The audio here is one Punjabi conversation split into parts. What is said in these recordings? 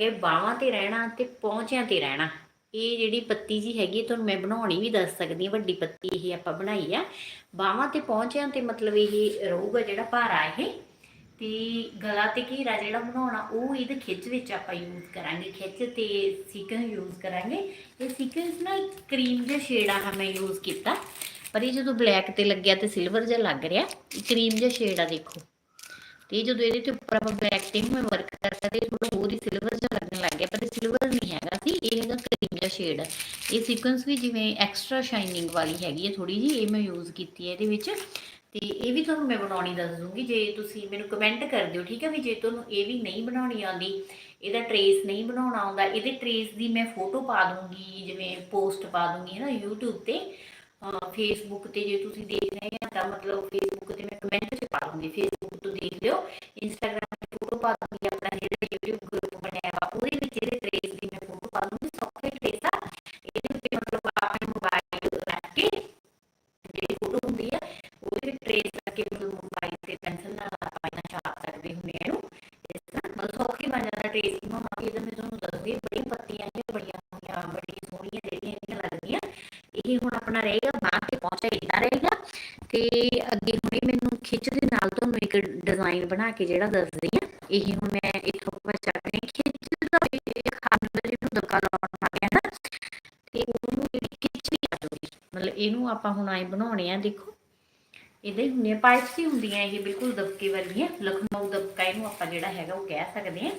ਹੈਗਾ ਬਾਹਾਂ ਤੇ ਰਹਿਣਾ ਤੇ ਪਹੁੰਚਿਆਂ ਤੇ ਰਹਿਣਾ। ਇਹ ਜਿਹੜੀ ਪੱਤੀ ਜੀ ਹੈਗੀ ਹੈ, ਤੁਹਾਨੂੰ ਮੈਂ ਬਣਾਉਣੀ ਵੀ ਦੱਸ ਸਕਦੀ ਹਾਂ ਵੱਡੀ ਪੱਤੀ ਇਹ ਆਪਾਂ ਬਣਾਈ ਆ। ਬਾਹਾਂ ਤੇ ਪਹੁੰਚਿਆਂ ਤੇ ਮਤਲਬ ਇਹ ਰਹੂਗਾ ਜਿਹੜਾ ਭਾਰਾ ਇਹ। ਤੇ ਗਲਾ ਤੇ ਘੇਰਾ ਜਿਹੜਾ ਬਣਾਉਣਾ ਉਹ ਇਹਦੇ ਖਿੱਚ ਵਿੱਚ ਆਪਾਂ ਯੂਜ਼ ਕਰਾਂਗੇ। ਖਿੱਚ ਤੇ ਸੀਕਨ ਯੂਜ਼ ਕਰਾਂਗੇ। ਇਹ ਸੀਕਨਸ ਨਾ ਕਰੀਮ ਜਿਹਾ ਸ਼ੇਡ ਆ ਮੈਂ ਯੂਜ਼ ਕੀਤਾ। ਪਰ ਇਹ ਜਦੋਂ ਬਲੈਕ ਤੇ ਲੱਗਿਆ ਤੇ ਸਿਲਵਰ ਜਿਹਾ ਲੱਗ ਰਿਹਾ ਕਰੀਮ ਜਿਹਾ ਸ਼ੇਡ ਆ ਦੇਖੋ। ਤੇ ਜਦੋਂ ਇਹਦੇ ਤੇ ਉੱਪਰ ਆਪਾਂ ਬਲੈਕ ਤੇ ਮੈਂ ਵਰਕ ਕਰਤਾ ਤੇ ਥੋੜਾ ਹੋਰ ਹੀ ਸਿਲਵਰ ਜਿਹਾ ਲੱਗਣ ਲੱਗ ਗਿਆ, ਪਰ ਇਹ ਸਿਲਵਰ ਨਹੀਂ ਹੈਗਾ ਸੀ, ਇਹ ਹੈਗਾ ਕਰੀਮ ਜਿਹਾ ਸ਼ੇਡ ਇਹ ਸੀਕੁਐਂਸ ਵੀ ਜਿਵੇਂ ਐਕਸਟਰਾ ਸ਼ਾਈਨਿੰਗ ਵਾਲੀ ਹੈਗੀ ਹੈ ਥੋੜੀ ਜੀ ਇਹ ਮੈਂ ਯੂਜ਼ ਕੀਤੀ ਹੈ ਇਹਦੇ ਵਿੱਚ। ਤੇ ਇਹ ਵੀ ਤੁਹਾਨੂੰ ਮੈਂ ਬਣਾਉਣੀ ਦੱਸ ਦੂੰਗੀ ਜੇ ਤੁਸੀਂ ਮੈਨੂੰ ਕਮੈਂਟ ਕਰ ਦਿਓ, ਠੀਕ ਹੈ ਵੀ ਜੇ ਤੁਹਾਨੂੰ ਇਹ ਵੀ ਨਹੀਂ ਬਣਾਉਣੀ ਆਉਂਦੀ, ਇਹਦਾ ਟਰੇਸ ਨਹੀਂ ਬਣਾਉਣਾ ਆਉਂਦਾ, ਇਹਦੇ ਟਰੇਸ ਦੀ ਮੈਂ ਫੋਟੋ ਪਾ ਦੂੰਗੀ ਜਿਵੇਂ ਪੋਸਟ ਪਾ ਦੂੰਗੀ ਹੈ ਨਾ YouTube ਤੇ। ਫੇਸਬੁੱਕ ਤੇ ਜੇ ਤੁਸੀਂ ਦੇਖ ਰਹੇ ਆ ਤਾਂ ਮਤਲਬ ਫੇਸਬੁੱਕ ਕਮੈਂਟ 'ਚ ਪਾ ਦੂੰਗੀ ਫੇਸਬੁੱਕ ਤੋਂ ਦੇਖ ਲਿਓ ਇੰਸਟਾਗ੍ਰam ਤੇ ਫੋਟੋ ਪਾ ਦੂੰਗੀ ਆਪਣਾ ਜਿਹੜਾ YouTube ਗਰੁੱਪ ਬਣਿਆ ਵਾ ਉਹਦੇ ਵਿੱਚ ਇਹਦੇ ਟਰੇਸ ਦੀ ਮੈਂ ਫੋਟੋ ਪਾ ਦੂੰਗੀ ਸੌਖੇ ਟਰੇਸ ਆ ਇਹਦੇ ਉੱਤੇ ਮਤਲਬ ਆਪਣੇ ਮੋਬਾਈਲ ਰੱਖ ਕੇ ਜਿਹੜੀ ਫੋਟੋ ਹੁੰਦੀ ਆ ਉਹਦੇ ਵਿੱਚ ਟਰੇਸ ਕਰਕੇ ਮਤਲਬ ਮੋਬਾਈਲ ਤੇ ਪੈਨਸਲ ਨਾਲ ਆਪਾਂ ਇਹਨਾਂ ਛਾਪ ਸਕਦੇ ਹੁੰਦੇ ਆ ਇਹਨੂੰ ਇਸ ਤਰ੍ਹਾਂ ਮਤਲਬ ਸੌਖੀ ਬਣ ਜਾਂਦਾ ਟਰੇਸ ਬਣਾਉਣਾ ਇਹਦਾ ਮੈਂ ਤੁਹਾਨੂੰ ਦੱਸਦੀ ਬੜੀ ਪੱਤੀਆਂ ਨੇ ਬੜੀਆਂ ਹੋਈਆਂ ਬੜੀਆਂ ਸੋਹਣੀਆਂ ਜਿਹੜੀਆਂ ਇਹਦੀਆਂ ਲੱਗਦੀਆਂ ਇਹ ਹੁਣ ਆਪਣਾ ਰਹੇਗਾ ਬਾਂਹ ਤੇ ਪਹੁੰਚਾ ਇਦਾਂ ਰਹੇਗਾ ਤੇ ਅੱਗੇ ਹੁਣੇ ਮੈਨੂੰ ਖਿੱਚ ਦੇ ਨਾਲ ਤੁਹਾਨੂੰ ਇੱਕ ਡਿਜ਼ਾਈਨ ਬਣਾ ਕੇ ਜਿਹੜਾ ਦੱਸਦੀ ਆ, ਇਹ ਹੁਣ ਮੈਂ ਇੱਥੋਂ ਆਪਾਂ ਚੱਕਦੇ ਹਾਂ ਖਿੱਚ ਦਾ ਇਹ ਖਾਣ ਦਾ ਜਿਹਨੂੰ ਦਬਕਾ ਲਾਉਣ ਆ ਗਿਆ ਨਾ, ਤੇ ਉਹਨੂੰ ਜਿਹੜੀ ਖਿੱਚ ਵੀ ਆ ਜਾਊਗੀ ਮਤਲਬ ਇਹਨੂੰ ਆਪਾਂ ਹੁਣ ਆਏ ਬਣਾਉਣੇ ਆ, ਦੇਖੋ। ਇਦਾਂ ਹੀ ਹੁੰਦੀਆਂ ਪਾਈਪਸ ਹੀ ਹੁੰਦੀਆਂ ਇਹ ਬਿਲਕੁਲ ਦਬਕੇ ਵਰਗੀਆਂ ਲਖਨਊ ਦਬਕਾ ਇਹਨੂੰ ਆਪਾਂ ਜਿਹੜਾ ਹੈਗਾ ਉਹ ਕਹਿ ਸਕਦੇ ਹਾਂ।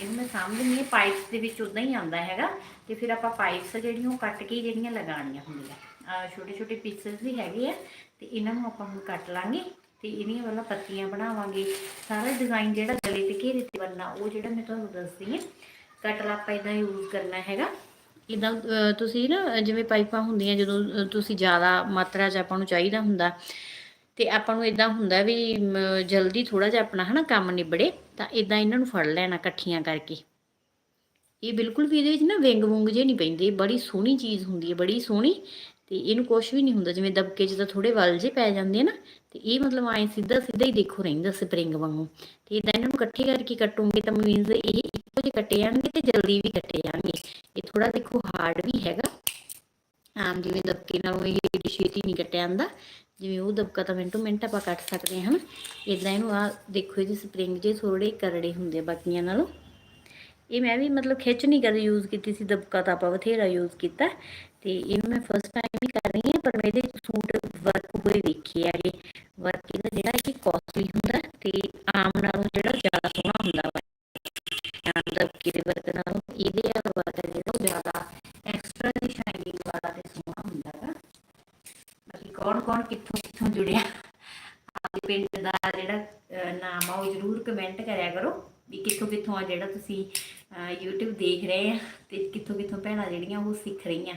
ਇਹਨੂੰ ਮੈਂ ਸਮਝਦੀ ਹਾਂ, ਪਾਈਪਸ ਦੇ ਵਿੱਚ ਉਦਾਂ ਹੀ ਆਉਂਦਾ ਹੈਗਾ। ਤੇ ਫਿਰ ਆਪਾਂ ਪਾਈਪਸ ਜਿਹੜੀਆਂ ਉਹ ਕੱਟ ਕੇ ਜਿਹੜੀਆਂ ਲਗਾਉਣੀਆਂ ਹੁੰਦੀਆਂ। ਛੋਟੇ ਛੋਟੇ ਪੀਸਸ ਵੀ ਹੈਗੇ ਆ, ਤੇ ਇਹਨਾਂ ਨੂੰ ਆਪਾਂ ਹੁਣ ਕੱਟ ਲਾਂਗੇ। ਤੇ ਇਹਦੀਆਂ ਪਹਿਲਾਂ ਪੱਤੀਆਂ ਬਣਾਵਾਂਗੇ। ਸਾਰਾ ਡਿਜ਼ਾਈਨ ਜਿਹੜਾ ਗਲੇ ਤੇ ਘੇਰੇ ਤੇ ਬਣਨਾ, ਉਹ ਜਿਹੜਾ ਮੈਂ ਤੁਹਾਨੂੰ ਦੱਸਦੀ ਹਾਂ। ਕਟਰ ਆਪਾਂ ਇਦਾਂ ਯੂਜ਼ ਕਰਨਾ ਹੈਗਾ। ਇਦਾਂ ਤੁਸੀਂ ਨਾ, ਜਿਵੇਂ ਪਾਈਪਾਂ ਹੁੰਦੀਆਂ, ਜਦੋਂ ਤੁਸੀਂ ਜ਼ਿਆਦਾ ਮਾਤਰਾ 'ਚ ਆਪਾਂ ਨੂੰ ਚਾਹੀਦਾ ਹੁੰਦਾ, ਤੇ ਆਪਾਂ ਨੂੰ ਇਦਾਂ ਹੁੰਦਾ ਵੀ ਜਲਦੀ ਥੋੜਾ ਜਿਹਾ ਆਪਣਾ, ਹਨਾ, ਕੰਮ ਨਿਬੜੇ, ਤਾਂ ਇਦਾਂ ਇਹਨਾਂ ਨੂੰ ਫੜ ਲੈਣਾ ਇਕੱਠੀਆਂ ਕਰਕੇ। ਇਹ ਬਿਲਕੁਲ ਵੀ ਇਹਦੇ ਵਿੱਚ ਨਾ ਵਿੰਗ ਵੁੰਗ ਜੇ ਨਹੀਂ ਪੈਂਦੇ, ਬੜੀ ਸੋਹਣੀ ਚੀਜ਼ ਹੁੰਦੀ ਹੈ, ਬੜੀ ਸੋਹਣੀ, ਤੇ ਇਹਨੂੰ ਕੁਝ ਵੀ ਨਹੀਂ ਹੁੰਦਾ। ਜਿਵੇਂ ਦਬਕੇ 'ਚ ਤਾਂ ਥੋੜੇ ਵਲ ਜੇ ਪੈ ਜਾਂਦੇ ਆ ਨਾ ਤੇ ਇਹ ਮਤਲਬ ਐ ਸਿੱਧਾ ਸਿੱਧਾ ਹੀ ਦੇਖੋ ਰਹਿੰਦਾ ਸਪਰਿੰਗ ਵਾਂਗੂ। ਤੇ ਇਦਾਂ ਇਹਨਾਂ ਨੂੰ ਇਕੱਠੇ ਕਰਕੇ ਕੱਟੋਗੇ ਤਾਂ ਮੀਨਸ ਇਹ ਇੱਕੋ ਜਿਹੇ ਕੱਟੇ ਜਾਣਗੇ ਤੇ ਜਲਦੀ ਵੀ ਕੱਟੇ ਜਾਣਗੇ। ਇਹ ਥੋੜਾ ਦੇਖੋ ਹਾਰਡ ਵੀ ਹੈਗਾ। ਆਮ ਜਿਵੇਂ ਦਬਕੇ ਨਾਲ ਇਹ ਛੇਤੀ ਨਹੀਂ ਕੱਟਿਆ ਜਾਂਦਾ। ਜਿਵੇਂ ਉਹ ਦਬਕਾ ਤਾਂ ਮਿੰਟੋ ਮਿੰਟ ਆਪਾਂ ਕੱਟ ਸਕਦੇ ਹਾਂ, ਹਨਾ? ਇਦਾਂ ਇਹਨੂੰ ਆ ਦੇਖੋ ਇਹਦੀ ਸਪਰਿੰਗ ਜੇ ਥੋੜੇ ਕਰੜੇ ਹੁੰਦੇ ਆ ਬਾਕੀਆਂ ਨਾਲੋਂ। ਇਹ ਮੈਂ ਵੀ ਮਤਲਬ ਖਿੱਚ ਨਹੀਂ ਕਦੇ ਯੂਜ਼ ਕੀਤੀ ਸੀ, ਦਬਕਾ ਤਾਂ ਆਪਾਂ ਬਥੇਰਾ ਯੂਜ਼ ਕੀਤਾ। ਤੇ ਇਹਨੂੰ ਮੈਂ ਫਸਟ ਟਾਈਮ ਹੀ ਕਰ ਰਹੀ ਹਾਂ ਪਰ ਮੈਂ ਇਹਦੇ ਸੂਟ ਵਰਕ ਹੋਏ ਵੇਖੇ ਹੈਗੇ ਵਰਕ ਇਹਦਾ ਜਿਹੜਾ ਇਹ ਕਾਸਟਲੀ ਹੁੰਦਾ ਤੇ ਆਮ ਨਾਲੋਂ ਜਿਹੜਾ ਜ਼ਿਆਦਾ ਸੋਹਣਾ ਹੁੰਦਾ ਵਾ। ਆਮ ਦਬਕੇ ਦੇ ਵਰਕ ਨਾਲੋਂ ਇਹਦੇ ਆ ਵਰਕ ਜਿਹੜਾ ਉਹ ਜ਼ਿਆਦਾ ਐਕਸਟਰਾ ਦੀ ਸ਼ਾਈਨਿੰਗ ਵਾਲਾ ਤੇ ਸੋਹਣਾ ਹੁੰਦਾ ਵਾ। ਬਾਕੀ ਕੌਣ ਕੌਣ ਕਿੱਥੋਂ ਕਿੱਥੋਂ ਜੁੜਿਆ ਆਪਦੇ ਪਿੰਡ ਦਾ ਜਿਹੜਾ ਨਾਮ ਆ ਉਹ ਜ਼ਰੂਰ ਕਮੈਂਟ ਕਰਿਆ ਕਰੋ ਵੀ ਕਿੱਥੋਂ ਕਿੱਥੋਂ ਆ ਜਿਹੜਾ ਤੁਸੀਂ ਅਹ, YouTube ਦੇਖ ਰਹੇ ਆ ਤੇ ਕਿੱਥੋਂ ਕਿੱਥੋਂ ਭੈਣਾਂ ਜਿਹੜੀਆਂ ਉਹ ਸਿੱਖ ਰਹੀਆਂ।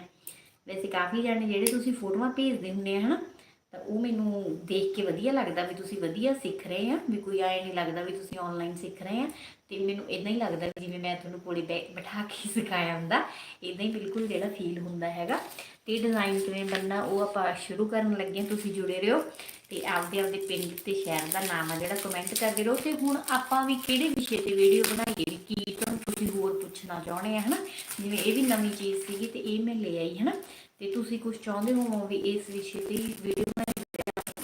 ਵੈਸੇ ਕਾਫੀ ਜਾਣੇ ਜਿਹੜੇ ਤੁਸੀਂ ਫੋਟੋਆਂ ਭੇਜਦੇ ਹੁੰਦੇ ਆ, ਹਨਾ? ਤਾਂ ਉਹ ਮੈਨੂੰ ਦੇਖ ਕੇ ਵਧੀਆ ਲੱਗਦਾ ਵੀ ਤੁਸੀਂ ਵਧੀਆ ਸਿੱਖ ਰਹੇ ਆ, ਵੀ ਕੋਈ ਆਏ ਨਹੀਂ ਲੱਗਦਾ ਵੀ ਤੁਸੀਂ ਆਨਲਾਈਨ ਸਿੱਖ ਰਹੇ ਆ। ਤੇ ਮੈਨੂੰ ਇਦਾਂ ਹੀ ਲੱਗਦਾ ਵੀ ਜਿਵੇਂ ਮੈਂ ਤੁਹਾਨੂੰ ਕੋਲੇ ਬੈ- ਬਿਠਾ ਕੇ ਸਿਖਾਇਆ ਹੁੰਦਾ ਇਦਾਂ ਹੀ ਬਿਲਕੁਲ ਜਿਹੜਾ ਫੀਲ ਹੁੰਦਾ ਹੈਗਾ। ਤੇ ਡਿਜ਼ਾਈਨ ਕਿਵੇਂ ਬਣਨਾ, ਉਹ ਆਪਾਂ ਸ਼ੁਰੂ ਕਰਨ ਲੱਗੇ ਹਾਂ ਤੁਸੀਂ ਜੁੜੇ ਰਹੋ। ਤੇ ਆਪਦੇ ਆਪਦੇ ਪਿੰਡ ਤੇ ਸ਼ਹਿਰ ਦਾ ਨਾਮ ਆ ਜਿਹੜਾ ਕਮੈਂਟ ਕਰਦੇ ਰਹੋ ਤੇ ਹੁਣ ਆਪਾਂ ਵੀ ਕਿਹੜੇ ਵਿਸ਼ੇ ਤੇ ਵੀਡੀਓ ਬਣਾਈਏ ਵੀ ਕੀ ਤੁਹਾਨੂੰ ਤੁਸੀਂ ਹੋਰ ਪੁੱਛਣਾ ਚਾਹੁੰਦੇ ਆ, ਹਨਾ? ਜਿਵੇਂ ਇਹ ਵੀ ਨਵੀਂ ਚੀਜ਼ ਸੀਗੀ ਤੇ ਇਹ ਮੈਂ ਲੈ ਆਈ, ਹਨਾ? ਤੇ ਤੁਸੀਂ ਕੁਝ ਚਾਹੁੰਦੇ ਹੋ ਵੀ ਇਸ ਵਿਸ਼ੇ ਤੇ ਵੀਡੀਓ ਬਣਾਈ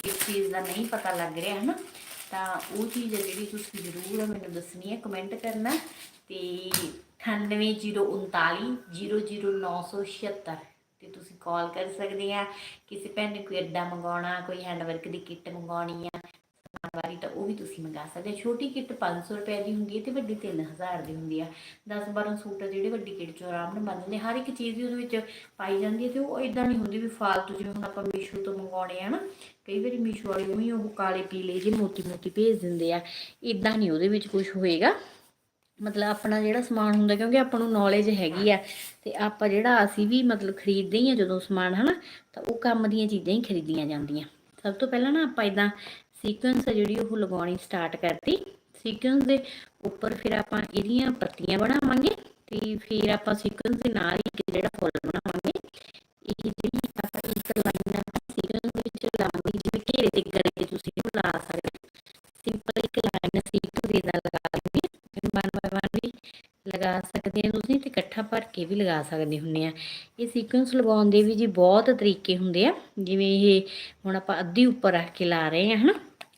ਇਸ ਚੀਜ਼ ਦਾ ਨਹੀਂ ਪਤਾ ਲੱਗ ਰਿਹਾ, ਹਨਾ? ਤਾਂ ਉਹ ਚੀਜ਼ ਹੈ ਜਿਹੜੀ ਤੁਸੀਂ ਜ਼ਰੂਰ ਮੈਨੂੰ ਦੱਸਣੀ ਹੈ ਕਮੈਂਟ ਕਰਨਾ ਤੇ 9809 00976 ਤੇ ਤੁਸੀਂ ਕਾਲ ਕਰ ਸਕਦੇ ਆ। ਕਿਸੇ ਭੈਣ ਨੇ ਕੋਈ ਅੱਡਾ ਮੰਗਾਉਣਾ, ਕੋਈ ਹੈਂਡਵਰਕ ਦੀ ਕਿੱਟ ਮੰਗਾਉਣੀ ਆ, ਸਮਾਨ ਤਾਂ ਉਹ ਵੀ ਤੁਸੀਂ ਮੰਗਾ ਸਕਦੇ ਛੋਟੀ ਕਿੱਟ 500 ਰੁਪਏ ਦੀ ਹੁੰਦੀ ਹੈ ਤੇ ਵੱਡੀ 3000 ਦੀ ਹੁੰਦੀ ਆ। 10 12 ਸੂਟ ਆ ਜਿਹੜੇ ਵੱਡੀ ਕਿੱਟ ਚੋਂ ਆਰਾਮ ਨਾਲ ਬਣ ਜਾਂਦੇ ਹਰ ਇੱਕ ਚੀਜ਼ ਦੀ ਉਹਦੇ ਵਿੱਚ ਪਾਈ ਜਾਂਦੀ ਹੈ ਤੇ ਉਹ ਇਦਾਂ ਨਹੀਂ ਹੁੰਦੀ ਵੀ ਫਾਲਤੂ, ਜਿਵੇਂ ਹੁਣ ਆਪਾਂ ਮੀਸ਼ੋ ਤੋਂ ਮੰਗਾਉਣੇ ਆ ਨਾ। ਕਈ ਵਾਰੀ ਮੀਸ਼ੋ ਵਾਲੇ ਉਹੀ ਉਹ ਕਾਲੇ, ਪੀਲੇ ਜਿਹੇ ਮੋਤੀ ਮੋਤੀ ਭੇਜ ਦਿੰਦੇ ਆ। ਇਦਾਂ ਨਹੀਂ ਉਹਦੇ ਵਿੱਚ ਕੁਝ ਹੋਏਗਾ। ਮਤਲਬ ਆਪਣਾ ਜਿਹੜਾ ਸਮਾਨ ਹੁੰਦਾ, ਕਿਉਂਕਿ ਆਪਾਂ ਨੂੰ ਨੌਲੇਜ ਹੈਗੀ ਆ, ਤੇ ਆਪਾਂ ਜਿਹੜਾ ਅਸੀਂ ਵੀ ਮਤਲਬ ਖਰੀਦਦੇ ਹੀ ਆ ਜਦੋਂ ਸਮਾਨ, ਹਨਾ, ਤਾਂ ਉਹ ਕੰਮ ਦੀਆਂ ਚੀਜ਼ਾਂ ਹੀ ਖਰੀਦੀਆਂ ਜਾਂਦੀਆਂ। ਸਭ ਤੋਂ ਪਹਿਲਾਂ ਨਾ ਆਪਾਂ ਇਦਾਂ ਸੀਕੁਐਂਸ ਆ ਜਿਹੜੀ ਉਹ ਲਗਾਉਣੀ ਸਟਾਰਟ ਕਰਤੀ। ਸੀਕੁਐਂਸ ਦੇ ਉੱਪਰ ਫਿਰ ਆਪਾਂ ਇਹਦੀਆਂ ਪੱਤੀਆਂ ਬਣਾਵਾਂਗੇ, ਤੇ ਫਿਰ ਆਪਾਂ ਸੀਕੁਐਂਸ ਦੇ ਨਾਲ ਹੀ ਇੱਕ ਜਿਹੜਾ ਫੁੱਲ ਬਣਾਵਾਂਗੇ। ਇਹ ਜਿਹੜੀ ਆਪਾਂ ਇੱਕ ਲਾਈਨ ਆਪਾਂ ਸੀਕੁਐਂਸ ਵਿੱਚ ਲਾਵਾਂਗੇ, ਜਿਵੇਂ ਘੇਰੇ ਤੇ ਗਲੇ ਤੁਸੀਂ ਇਹਨੂੰ ਲਾ ਸਕਦੇ ਹੋ। ਸਿੰਪਲ ਇੱਕ ਲਾਈਨ ਅਸੀਂ ਧੂਰੇ ਨਾਲ ਲਗਾ ਲਗਾ ਸਕਦੇ ਹੋ, ਤੁਸੀਂ ਤੇ ਇਕੱਠਾ ਭਰ ਕੇ ਵੀ ਲਗਾ ਸਕਦੇ ਹੁੰਦੇ ਆ ਇਹ ਸੀਕੁਐਂਸ ਲਗਾਉਣ ਦੇ ਵੀ ਜੀ ਬਹੁਤ ਤਰੀਕੇ ਹੁੰਦੇ ਆ। ਜਿਵੇਂ ਇਹ ਹੁਣ ਆਪਾਂ ਅੱਧੀ ਉੱਪਰ ਰੱਖ ਕੇ ਲਾ ਰਹੇ ਆ ਹਨਾ?